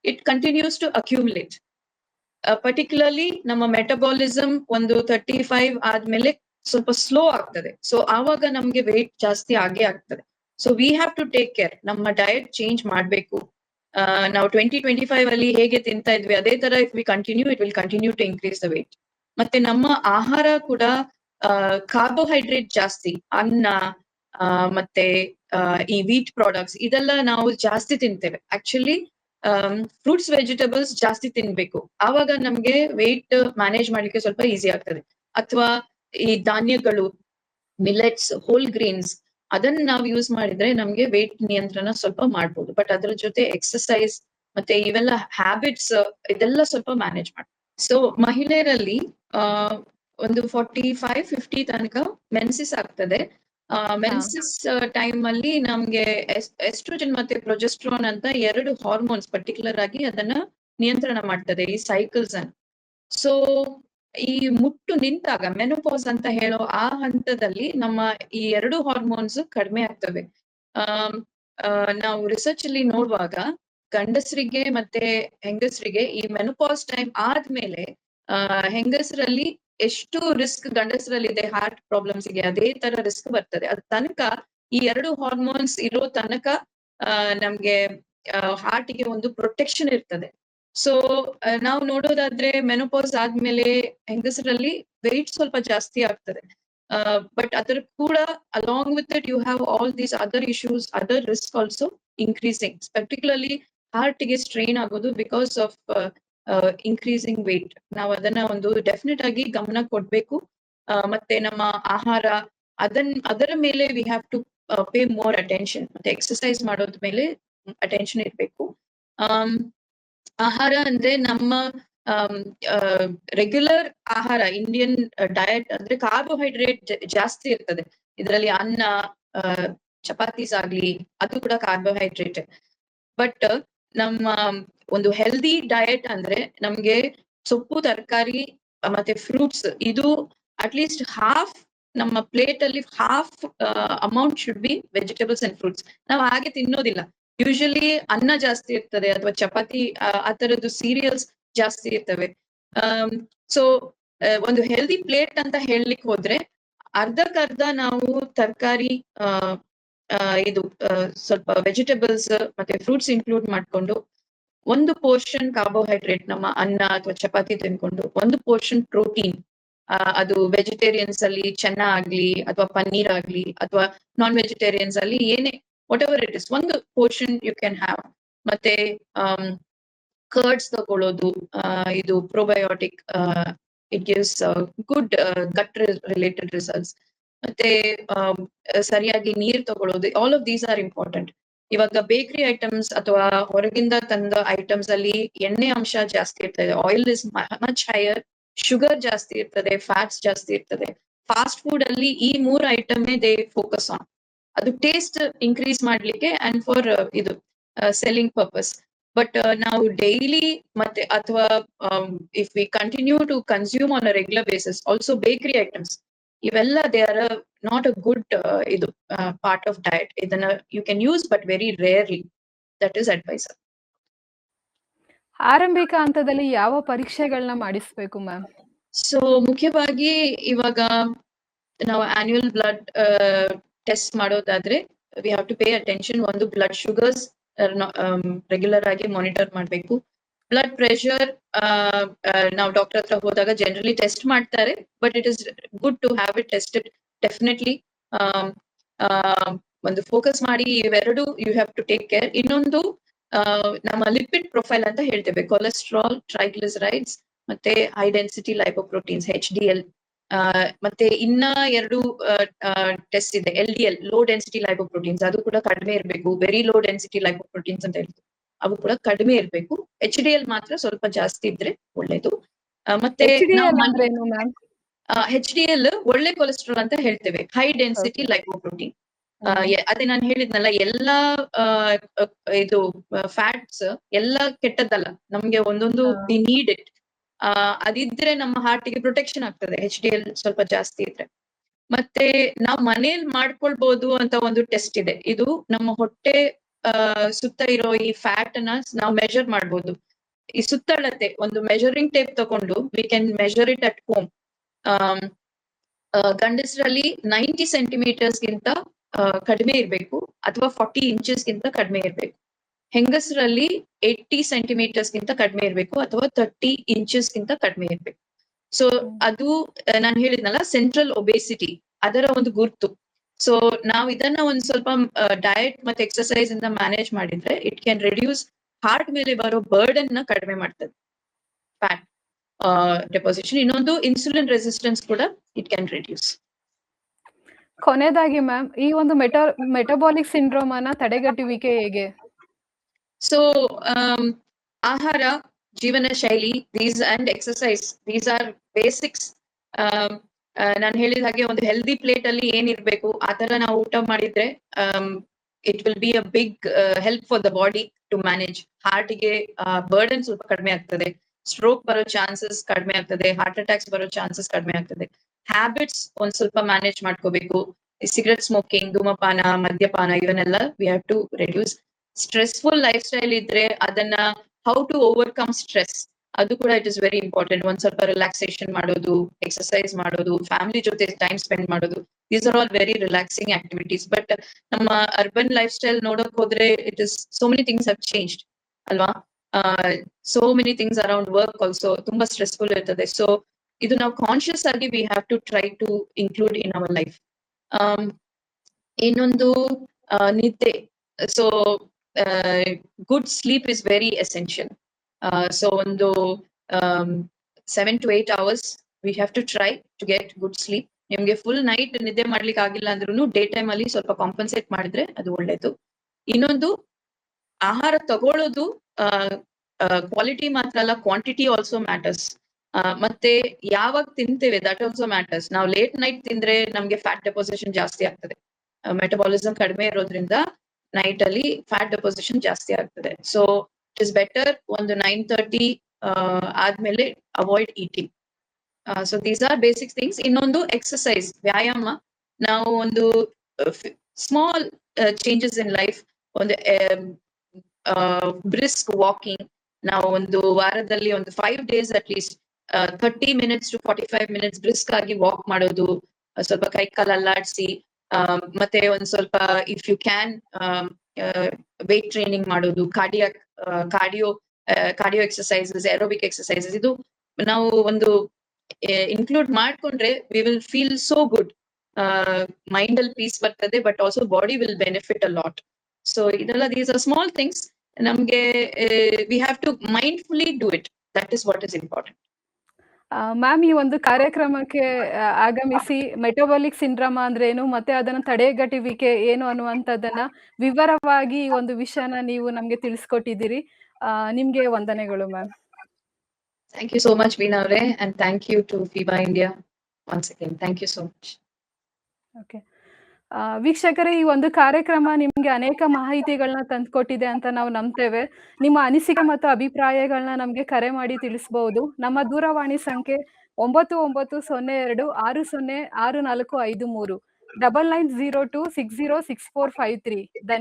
it continues to accumulate particularly ನಮ್ಮ ಮೆಟಬಾಲಿಸಮ್ ಒಂದು ತರ್ಟಿ ಫೈವ್ ಆದ್ಮೇಲೆ ಸ್ವಲ್ಪ ಸ್ಲೋ ಆಗ್ತದೆ. ಸೊ ಆವಾಗ ನಮ್ಗೆ ವೆಯ್ಟ್ ಜಾಸ್ತಿ ಆಗೇ ಆಗ್ತದೆ. So we have to take care ನಮ್ಮ ಡಯಟ್ ಚೇಂಜ್ ಮಾಡಬೇಕು. ನಾವು ಟ್ವೆಂಟಿ ಟ್ವೆಂಟಿ ಫೈವ್ ಅಲ್ಲಿ ಹೇಗೆ ತಿಂತಾ ಇದ್ವಿ, ಅದೇ ತರ if we continue it will continue to increase the weight ಮತ್ತೆ ನಮ್ಮ ಆಹಾರ ಕೂಡ ಕಾರ್ಬೋಹೈಡ್ರೇಟ್ ಜಾಸ್ತಿ, ಅನ್ನ ಮತ್ತೆ ಈ ವೀಟ್ ಪ್ರಾಡಕ್ಟ್ಸ್ ಇದೆಲ್ಲ ನಾವು ಜಾಸ್ತಿ ತಿಂತೇವೆ. ಆಕ್ಚುಲಿ ಫ್ರೂಟ್ಸ್ ವೆಜಿಟೇಬಲ್ಸ್ ಜಾಸ್ತಿ ತಿನ್ಬೇಕು. ಆವಾಗ ನಮ್ಗೆ ವೆಯ್ಟ್ ಮ್ಯಾನೇಜ್ ಮಾಡ್ಲಿಕ್ಕೆ ಸ್ವಲ್ಪ ಈಸಿ ಆಗ್ತದೆ. ಅಥವಾ ಈ ಧಾನ್ಯಗಳು ಮಿಲೆಟ್ಸ್ ಹೋಲ್ ಗ್ರೀನ್ಸ್ ಅದನ್ನ ನಾವು ಯೂಸ್ ಮಾಡಿದ್ರೆ ನಮ್ಗೆ ವೇಟ್ ನಿಯಂತ್ರಣ ಸ್ವಲ್ಪ ಮಾಡ್ಬೋದು. ಬಟ್ ಅದ್ರ ಜೊತೆ ಎಕ್ಸಸೈಸ್ ಮತ್ತೆ ಇವೆಲ್ಲ ಹ್ಯಾಬಿಟ್ಸ್ ಇದೆಲ್ಲ ಸ್ವಲ್ಪ ಮ್ಯಾನೇಜ್ ಮಾಡಿ. ಸೊ ಮಹಿಳೆಯರಲ್ಲಿ ಆ ಒಂದು ಫಾರ್ಟಿ ಫೈವ್ ಫಿಫ್ಟಿ ತನಕ ಮೆನ್ಸಿಸ್ ಆಗ್ತದೆ. ಮೆನ್ಸಿಸ್ ಟೈಮ್ ಅಲ್ಲಿ ನಮ್ಗೆ ಎಸ್ಟ್ರೋಜನ್ ಮತ್ತೆ ಪ್ರೊಜೆಸ್ಟ್ರಾನ್ ಅಂತ ಎರಡು ಹಾರ್ಮೋನ್ಸ್ ಪರ್ಟಿಕ್ಯುಲರ್ ಆಗಿ ಅದನ್ನ ನಿಯಂತ್ರಣ ಮಾಡ್ತದೆ ಈ ಸೈಕಲ್ಸ್ ಅನ್ನು. ಸೊ ಈ ಮುಟ್ಟು ನಿಂತಾಗ ಮೆನೋಪಾಸ್ ಅಂತ ಹೇಳೋ ಆ ಹಂತದಲ್ಲಿ ನಮ್ಮ ಈ ಎರಡು ಹಾರ್ಮೋನ್ಸ್ ಕಡಿಮೆ ಆಗ್ತವೆ. ನಾವು ರಿಸರ್ಚ್ ಅಲ್ಲಿ ನೋಡುವಾಗ ಗಂಡಸರಿಗೆ ಮತ್ತೆ ಹೆಂಗಸರಿಗೆ ಈ ಮೆನೋಪಾಸ್ ಟೈಮ್ ಆದ್ಮೇಲೆ ಹೆಂಗಸರಲ್ಲಿ ಎಷ್ಟು ರಿಸ್ಕ್ ಗಂಡಸರಲ್ಲಿ ಇದೆ ಹಾರ್ಟ್ ಪ್ರಾಬ್ಲಮ್ಸ್ಗೆ ಅದೇ ತರ ರಿಸ್ಕ್ ಬರ್ತದೆ. ಅದ್ ತನಕ ಈ ಎರಡು ಹಾರ್ಮೋನ್ಸ್ ಇರೋ ತನಕ ನಮ್ಗೆ ಹಾರ್ಟ್ಗೆ ಒಂದು ಪ್ರೊಟೆಕ್ಷನ್ ಇರ್ತದೆ. ಸೊ ನಾವು ನೋಡೋದಾದ್ರೆ ಮೆನೋಪಾಸ್ ಆದ್ಮೇಲೆ ಹೆಂಗಸರಲ್ಲಿ ವೆಯ್ಟ್ ಸ್ವಲ್ಪ ಜಾಸ್ತಿ ಆಗ್ತದೆ. ಬಟ್ ಅದರ ಕೂಡ along with it you have all these other issues other risk also increasing particularly ಹಾರ್ಟ್ಗೆ strain ಆಗೋದು ಬಿಕಾಸ್ ಆಫ್ ಇನ್ಕ್ರೀಸಿಂಗ್ ವೆಯ್ಟ್ ನಾವು ಅದನ್ನ ಒಂದು ಡೆಫಿನೆಟ್ ಆಗಿ ಗಮನ ಕೊಡ್ಬೇಕು. ಆ, ಮತ್ತೆ ನಮ್ಮ ಆಹಾರ ಅದನ್ ಅದರ ಮೇಲೆ we have to pay more attention ಮತ್ತೆ ಎಕ್ಸಸೈಸ್ ಮಾಡೋದ್ ಮೇಲೆ ಅಟೆನ್ಷನ್ ಇರ್ಬೇಕು. ಆಮ್, ಆಹಾರ ಅಂದ್ರೆ ನಮ್ಮ ರೆಗ್ಯುಲರ್ ಆಹಾರ ಇಂಡಿಯನ್ ಡಯಟ್ ಅಂದ್ರೆ ಕಾರ್ಬೋಹೈಡ್ರೇಟ್ ಜಾಸ್ತಿ ಇರ್ತದೆ. ಇದರಲ್ಲಿ ಅನ್ನ ಚಪಾತೀಸ್ ಆಗ್ಲಿ, ಅದು ಕೂಡ ಕಾರ್ಬೋಹೈಡ್ರೇಟ್ ಬಟ್ ನಮ್ಮ ಒಂದು ಹೆಲ್ದಿ ಡಯಟ್ ಅಂದ್ರೆ ನಮ್ಗೆ ಸೊಪ್ಪು, ತರಕಾರಿ, ಮತ್ತೆ ಫ್ರೂಟ್ಸ್ ಇದು ಅಟ್ಲೀಸ್ಟ್ ಹಾಫ್ ನಮ್ಮ ಪ್ಲೇಟ್ ಅಲ್ಲಿ half amount should be vegetables and fruits ನಾವು ಹಾಗೆ ತಿನ್ನೋದಿಲ್ಲ. ಯೂಶಲಿ ಅನ್ನ ಜಾಸ್ತಿ ಇರ್ತದೆ ಅಥವಾ ಚಪಾತಿ ಆ, ತರದ್ದು ಸೀರಿಯಲ್ಸ್ ಜಾಸ್ತಿ ಇರ್ತವೆ. ಸೊ ಒಂದು ಹೆಲ್ದಿ ಪ್ಲೇಟ್ ಅಂತ ಹೇಳಲಿಕ್ಕೆ ಹೋದ್ರೆ ಅರ್ಧಕ್ಕರ್ಧ ನಾವು ತರಕಾರಿ ಇದು ಸ್ವಲ್ಪ ವೆಜಿಟೇಬಲ್ಸ್ ಮತ್ತೆ ಫ್ರೂಟ್ಸ್ ಇನ್ಕ್ಲೂಡ್ ಮಾಡ್ಕೊಂಡು ಒಂದು ಪೋರ್ಷನ್ ಕಾರ್ಬೋಹೈಡ್ರೇಟ್ ನಮ್ಮ ಅನ್ನ ಅಥವಾ ಚಪಾತಿ ತಿನ್ಕೊಂಡು ಒಂದು ಪೋರ್ಷನ್ ಪ್ರೋಟೀನ್ ಅದು ವೆಜಿಟೇರಿಯನ್ಸ್ ಅಲ್ಲಿ ಚೆನ್ನ ಆಗ್ಲಿ ಅಥವಾ ಪನ್ನೀರ್ ಆಗ್ಲಿ ಅಥವಾ ನಾನ್ ವೆಜಿಟೇರಿಯನ್ಸ್ ಅಲ್ಲಿ ಏನೇ ವಾಟ್ ಇಟ್ ಇಸ್ ಒಂದು ಪೋರ್ಷನ್ ಯು ಕ್ಯಾನ್ ಹ್ಯಾವ್ ಮತ್ತೆ ಕರ್ಡ್ಸ್ ತಗೊಳ್ಳೋದು ಆ, ಇದು probiotic it gives good gut related results ಮತ್ತೆ ಸರಿಯಾಗಿ ನೀರ್ ತಗೊಳ್ಳೋದು all of these are important ಇವಾಗ ಬೇಕರಿ ಐಟಮ್ಸ್ ಅಥವಾ ಹೊರಗಿಂದ ತಂದ ಐಟಮ್ಸ್ ಅಲ್ಲಿ ಎಣ್ಣೆ ಅಂಶ ಜಾಸ್ತಿ ಇರ್ತದೆ oil is much higher sugar ಜಾಸ್ತಿ ಇರ್ತದೆ ಫ್ಯಾಟ್ಸ್ ಜಾಸ್ತಿ ಇರ್ತದೆ. ಫಾಸ್ಟ್ ಫುಡ್ ಅಲ್ಲಿ ಈ ಮೂರ್ ಐಟಮ್ ದೇ ಫೋಕಸ್ ಆನ್ ಅದು ಟೇಸ್ಟ್ ಇನ್ಕ್ರೀಸ್ ಮಾಡ್ಲಿಕ್ಕೆ ಅಂಡ್ ಫಾರ್ ಇದು ಸೆಲ್ಲಿಂಗ್ ಪರ್ಪಸ್ ಬಟ್ ನಾವು ಡೈಲಿ ಮತ್ತೆ ಅಥವಾ if we continue to consume on a regular basis also bakery items ಇವೆಲ್ಲ they are not a good ಇದು ಪಾರ್ಟ್ ಆಫ್ ಡಯಟ್ ಇದನ್ನ you can use but very rarely that is advice ಆರಂಭಿಕ ಹಂತದಲ್ಲಿ ಯಾವ ಪರೀಕ್ಷೆಗಳನ್ನ ಮಾಡಿಸ್ಬೇಕು ಮ್ಯಾಮ್ ಸೊ ಮುಖ್ಯವಾಗಿ ಇವಾಗ ನಾವು ಆನ್ಯುವಲ್ ಬ್ಲಡ್ ಟೆಸ್ಟ್ ಮಾಡೋದಾದ್ರೆ we have to pay attention ಒಂದು ಬ್ಲಡ್ ಶುಗರ್ಸ್ ರೆಗ್ಯುಲರ್ ಆಗಿ ಮಾನಿಟರ್ ಮಾಡಬೇಕು. ಬ್ಲಡ್ ಪ್ರೆಷರ್ ನಾವು ಡಾಕ್ಟರ್ ಹತ್ರ ಹೋದಾಗ ಜನರಲಿ ಟೆಸ್ಟ್ ಮಾಡ್ತಾರೆ but it is good to have it tested definitely ಒಂದು ಫೋಕಸ್ ಮಾಡಿ ಇವೆರಡು you have to take care ಇನ್ನೊಂದು ನಮ್ಮ ಲಿಪಿಡ್ ಪ್ರೊಫೈಲ್ ಅಂತ ಹೇಳ್ತೇವೆ. ಕೊಲೆಸ್ಟ್ರಾಲ್ ಟ್ರೈಗ್ಲಿಸರೈಡ್ಸ್ ಮತ್ತೆ high density lipoproteins H D L ಮತ್ತೆ ಇನ್ನ ಎರಡು ಟೆಸ್ಟ್ ಇದೆ. L D L low density lipoproteins ಅದು ಕೂಡ ಕಡಿಮೆ ಇರಬೇಕು. ವೆರಿ ಲೋ ಡೆನ್ಸಿಟಿ ಲೈಪೋಪ್ರೋಟೀನ್ಸ್ ಅಂತ ಹೇಳ್ತೀವಿ. ಅವು ಕೂಡ ಕಡಿಮೆ ಇರಬೇಕು. ಎಚ್ ಡಿ ಎಲ್ ಮಾತ್ರ ಸ್ವಲ್ಪ ಜಾಸ್ತಿ ಇದ್ರೆ ಒಳ್ಳೇದು. ಮತ್ತೆ ಹೆಚ್ ಡಿ ಎಲ್ ಒಳ್ಳೆ ಕೊಲೆಸ್ಟ್ರಾಲ್ ಅಂತ ಹೇಳ್ತೇವೆ. ಹೈ ಡೆನ್ಸಿಟಿ ಲೈಪೋಪ್ರೋಟೀನ್ ಅದೇ ನಾನು ಹೇಳಿದ್ನಲ್ಲ ಎಲ್ಲಾ ಇದು ಫ್ಯಾಟ್ಸ್ ಎಲ್ಲ ಕೆಟ್ಟದ್ದಲ್ಲ. ನಮ್ಗೆ ಒಂದೊಂದು. ವಿ ನೀಡ್ ಇಟ್ ಅದಿದ್ರೆ ನಮ್ಮ ಹಾರ್ಟಿಗೆ ಪ್ರೊಟೆಕ್ಷನ್ ಆಗ್ತದೆ ಎಚ್ ಡಿ ಎಲ್ ಸ್ವಲ್ಪ ಜಾಸ್ತಿ ಇದ್ರೆ. ಮತ್ತೆ ನಾವು ಮನೇಲಿ ಮಾಡ್ಕೊಳ್ಬಹುದು ಅಂತ ಒಂದು ಟೆಸ್ಟ್ ಇದೆ. ಇದು ನಮ್ಮ ಹೊಟ್ಟೆ ಆ, ಸುತ್ತ ಇರೋ ಈ ಫ್ಯಾಟ್ ಅನ್ನ ನಾವು ಮೆಜರ್ ಮಾಡ್ಬೋದು. ಈ ಸುತ್ತಳತೆ ಒಂದು ಮೆಜರಿಂಗ್ ಟೇಪ್ ತಗೊಂಡು we can measure it at home ಗಂಡಸರಲ್ಲಿ ninety centimetres ಗಿಂತ ಆ, ಕಡಿಮೆ ಇರಬೇಕು ಅಥವಾ ಫಾರ್ಟಿ ಇಂಚಸ್ ಗಿಂತ ಕಡಿಮೆ ಇರಬೇಕು. ಹೆಂಗಸರಲ್ಲಿ ಏಯ್ಟಿ ಸೆಂಟಿಮೀಟರ್ಸ್ ಗಿಂತ ಕಡಿಮೆ ಇರಬೇಕು ಅಥವಾ ತರ್ಟಿ ಇಂಚಸ್ ಗಿಂತ ಕಡಿಮೆ ಇರಬೇಕು. ಸೊ ಅದು ನಾನು ಹೇಳಿದ್ನಲ್ಲ ಸೆಂಟ್ರಲ್ ಒಬೇಸಿಟಿ ಅದರ ಒಂದು ಗುರುತು. ಸೊ ನಾವು ಇದನ್ನ ಒಂದು ಸ್ವಲ್ಪ ಡಯಟ್ ಮತ್ತೆ ಎಕ್ಸರ್ಸೈಸ್ ಇಂದ ಮ್ಯಾನೇಜ್ ಮಾಡಿದ್ರೆ ಇಟ್ ಕ್ಯಾನ್ ರಿಡ್ಯೂಸ್ ಹಾರ್ಟ್ ಮೇಲೆ ಬರೋ ಬರ್ಡನ್ನ ಕಡಿಮೆ ಮಾಡ್ತದೆ. ಫ್ಯಾಟ್ ಡೆಪಾಸಿಷನ್ ಇನ್ನೊಂದು ಇನ್ಸುಲಿನ್ ರೆಸಿಸ್ಟೆನ್ಸ್ ಕೂಡ ಇಟ್ ಕ್ಯಾನ್ ರಿಡ್ಯೂಸ್ ಕೊನೆಯದಾಗಿ ಮ್ಯಾಮ್, ಈ ಒಂದು ಮೆಟಾ ಮೆಟಬಾಲಿಕ್ ಸಿಂಡ್ರೋಮ್ ಅನ್ನ ತಡೆಗಟ್ಟುವಿಕೆ ಹೇಗೆ? ಸೊ ಆಹಾರ ಜೀವನ ಶೈಲಿ these and exercise these are basics ನಾನು ಹೇಳಿದ ಹಾಗೆ ಒಂದು ಹೆಲ್ದಿ ಪ್ಲೇಟ್ ಅಲ್ಲಿ ಏನಿರ್ಬೇಕು, ಆ ತರ ನಾವು ಊಟ ಮಾಡಿದ್ರೆ it will be a big help for the body to manage ಹಾರ್ಟ್ಗೆ burden ಸ್ವಲ್ಪ ಕಡಿಮೆ ಆಗ್ತದೆ. ಸ್ಟ್ರೋಕ್ ಬರೋ ಚಾನ್ಸಸ್ ಕಡಿಮೆ ಆಗ್ತದೆ. ಹಾರ್ಟ್ ಅಟ್ಯಾಕ್ಸ್ ಬರೋ ಚಾನ್ಸಸ್ ಕಡಿಮೆ ಆಗ್ತದೆ. ಹ್ಯಾಬಿಟ್ಸ್ ಒಂದ್ ಸ್ವಲ್ಪ ಮ್ಯಾನೇಜ್ ಮಾಡ್ಕೋಬೇಕು. ಸಿಗರೆಟ್ ಸ್ಮೋಕಿಂಗ್ ಧೂಮಪಾನ, ಮದ್ಯಪಾನ, ಇವನ್ನೆಲ್ಲ we have to reduce stressful lifestyle ಇದ್ರೆ ಅದನ್ನ ಹೌ ಟು ಓವರ್ಕಮ್ ಸ್ಟ್ರೆಸ್ ಅದು ಕೂಡ ಇಟ್ ಇಸ್ ವೆರಿ ಇಂಪಾರ್ಟೆಂಟ್ ಒಂದ್ ಸ್ವಲ್ಪ ರಿಲ್ಯಾಕ್ಸೇಷನ್ ಮಾಡೋದು ಎಕ್ಸರ್ಸೈಸ್ ಮಾಡೋದು ಫ್ಯಾಮಿಲಿ ಜೊತೆ ಟೈಮ್ ಸ್ಪೆಂಡ್ ಮಾಡೋದು these are all very relaxing activities but ನಮ್ಮ ಅರ್ಬನ್ ಲೈಫ್ ಸ್ಟೈಲ್ ನೋಡಕ್ ಹೋದ್ರೆ it is so many things have changed ಅಲ್ವಾ? So many things around work also ತುಂಬಾ ಸ್ಟ್ರೆಸ್ಫುಲ್ ಇರ್ತದೆ. ಸೊ ಇದು ನಾವು ಕಾನ್ಶಿಯಸ್ ಆಗಿ we have to try to include in our life ಇನ್ನೊಂದು ನಿದ್ದೆ. So good sleep is very essential so ಒಂದು seven to eight hours we have to try to get good sleep ನಿಮ್ಗೆ full night ನಿದ್ದೆ ಮಾಡ್ಲಿಕ್ಕೆ ಆಗಿಲ್ಲ ಅಂದ್ರೂ day time ಅಲ್ಲಿ ಸ್ವಲ್ಪ ಕಾಂಪನ್ಸೇಟ್ ಮಾಡಿದ್ರೆ ಅದು ಒಳ್ಳೇದು. ಇನ್ನೊಂದು, ಆಹಾರ ತಗೊಳ್ಳೋದು ಕ್ವಾಲಿಟಿ ಮಾತ್ರ ಅಲ್ಲ ಕ್ವಾಂಟಿಟಿ ಆಲ್ಸೋ ಮ್ಯಾಟರ್ಸ್ ಮತ್ತೆ ಯಾವಾಗ ತಿಂತೇವೆ ದಟ್ ಆಲ್ಸೋ ಮ್ಯಾಟರ್ಸ್ ನಾವು ಲೇಟ್ ನೈಟ್ ತಿಂದ್ರೆ ನಮ್ಗೆ ಫ್ಯಾಟ್ ಡೆಪೋಸಿಷನ್ ಜಾಸ್ತಿ ಆಗ್ತದೆ. ಮೆಟಬಾಲಿಸಮ್ ಕಡಿಮೆ ಇರೋದ್ರಿಂದ ನೈಟ್ ಅಲ್ಲಿ ಫ್ಯಾಟ್ ಡೆಪೋಸಿಷನ್ ಜಾಸ್ತಿ ಆಗ್ತದೆ. ಸೊ ಇಟ್ ಇಸ್ ಬೆಟರ್ ಒಂದು ನೈನ್ ತರ್ಟಿ ಆದ್ಮೇಲೆ avoid eating so these are basic things ಇನ್ನೊಂದು ಎಕ್ಸಸೈಸ್ ವ್ಯಾಯಾಮ. ನಾವು ಒಂದು ಸ್ಮಾಲ್ ಚೇಂಜಸ್ ಇನ್ ಲೈಫ್ ಒಂದು ಬ್ರಿಸ್ಕ್ ವಾಕಿಂಗ್ ನಾವು ಒಂದು ವಾರದಲ್ಲಿ ಒಂದು five days at least thirty minutes to forty five minutes brisk ಆಗಿ ವಾಕ್ ಮಾಡೋದು ಸ್ವಲ್ಪ ಕೈ ಕಾಲು ಅಲ್ಲಾಡಿಸಿ ಮತ್ತೆ ಒಂದ್ ಸ್ವಲ್ಪ if you can weight training ಮಾಡೋದು cardio cardio cardio exercises aerobic exercises ಇದು ನಾವು ಒಂದು ಇನ್ಕ್ಲೂಡ್ ಮಾಡ್ಕೊಂಡ್ರೆ we will feel so good mind ಅಲ್ಲಿ ಪೀಸ್ ಬರ್ತದೆ but also body will benefit a lot so ಇದೆಲ್ಲ ದೀಸ್ ಆರ್ ಸ್ಮಾಲ್ ಥಿಂಗ್ಸ್ ನಮ್ಗೆ we have to mindfully do it that is what is important ma'am ಈ ಒಂದು ಕಾರ್ಯಕ್ರಮಕ್ಕೆ ಆಗಮಿಸಿ metabolic ಸಿಂಡ್ರಮ ಅಂದ್ರೆ ಏನು ಮತ್ತೆ ಅದನ್ನ ತಡೆಗಟ್ಟುವಿಕೆ ಏನು ಅನ್ನುವಂಥದ್ದನ್ನ ವಿವರವಾಗಿ ಈ ಒಂದು ವಿಷಯನ ನೀವು ನಮ್ಗೆ ತಿಳಿಸ್ಕೊಟ್ಟಿದ್ದೀರಿ. ನಿಮ್ಗೆ ವಂದನೆಗಳು ma'am. Thank you so much Veena ಅವರೇ and thank you to FIBA India once again thank you so much. Okay ವೀಕ್ಷಕರೇ, ಈ ಒಂದು ಕಾರ್ಯಕ್ರಮ ನಿಮ್ಗೆ ಅನೇಕ ಮಾಹಿತಿಗಳನ್ನ ತಂದ್ಕೊಟ್ಟಿದೆ ಅಂತ ನಾವು ನಂಬ್ತೇವೆ. ನಿಮ್ಮ ಅನಿಸಿಕೆ ಮತ್ತು ಅಭಿಪ್ರಾಯಗಳನ್ನ ನಮ್ಗೆ ಕರೆ ಮಾಡಿ ತಿಳಿಸಬಹುದು ನಮ್ಮ ದೂರವಾಣಿ ಸಂಖ್ಯೆ ಒಂಬತ್ತು ಒಂಬತ್ತು ಸೊನ್ನೆ ಎರಡು ಆರು ಸೊನ್ನೆ ಆರು ನಾಲ್ಕು ಐದು ಮೂರು. Double nine zero two six zero six four five three. ಧನ್ಯವಾದ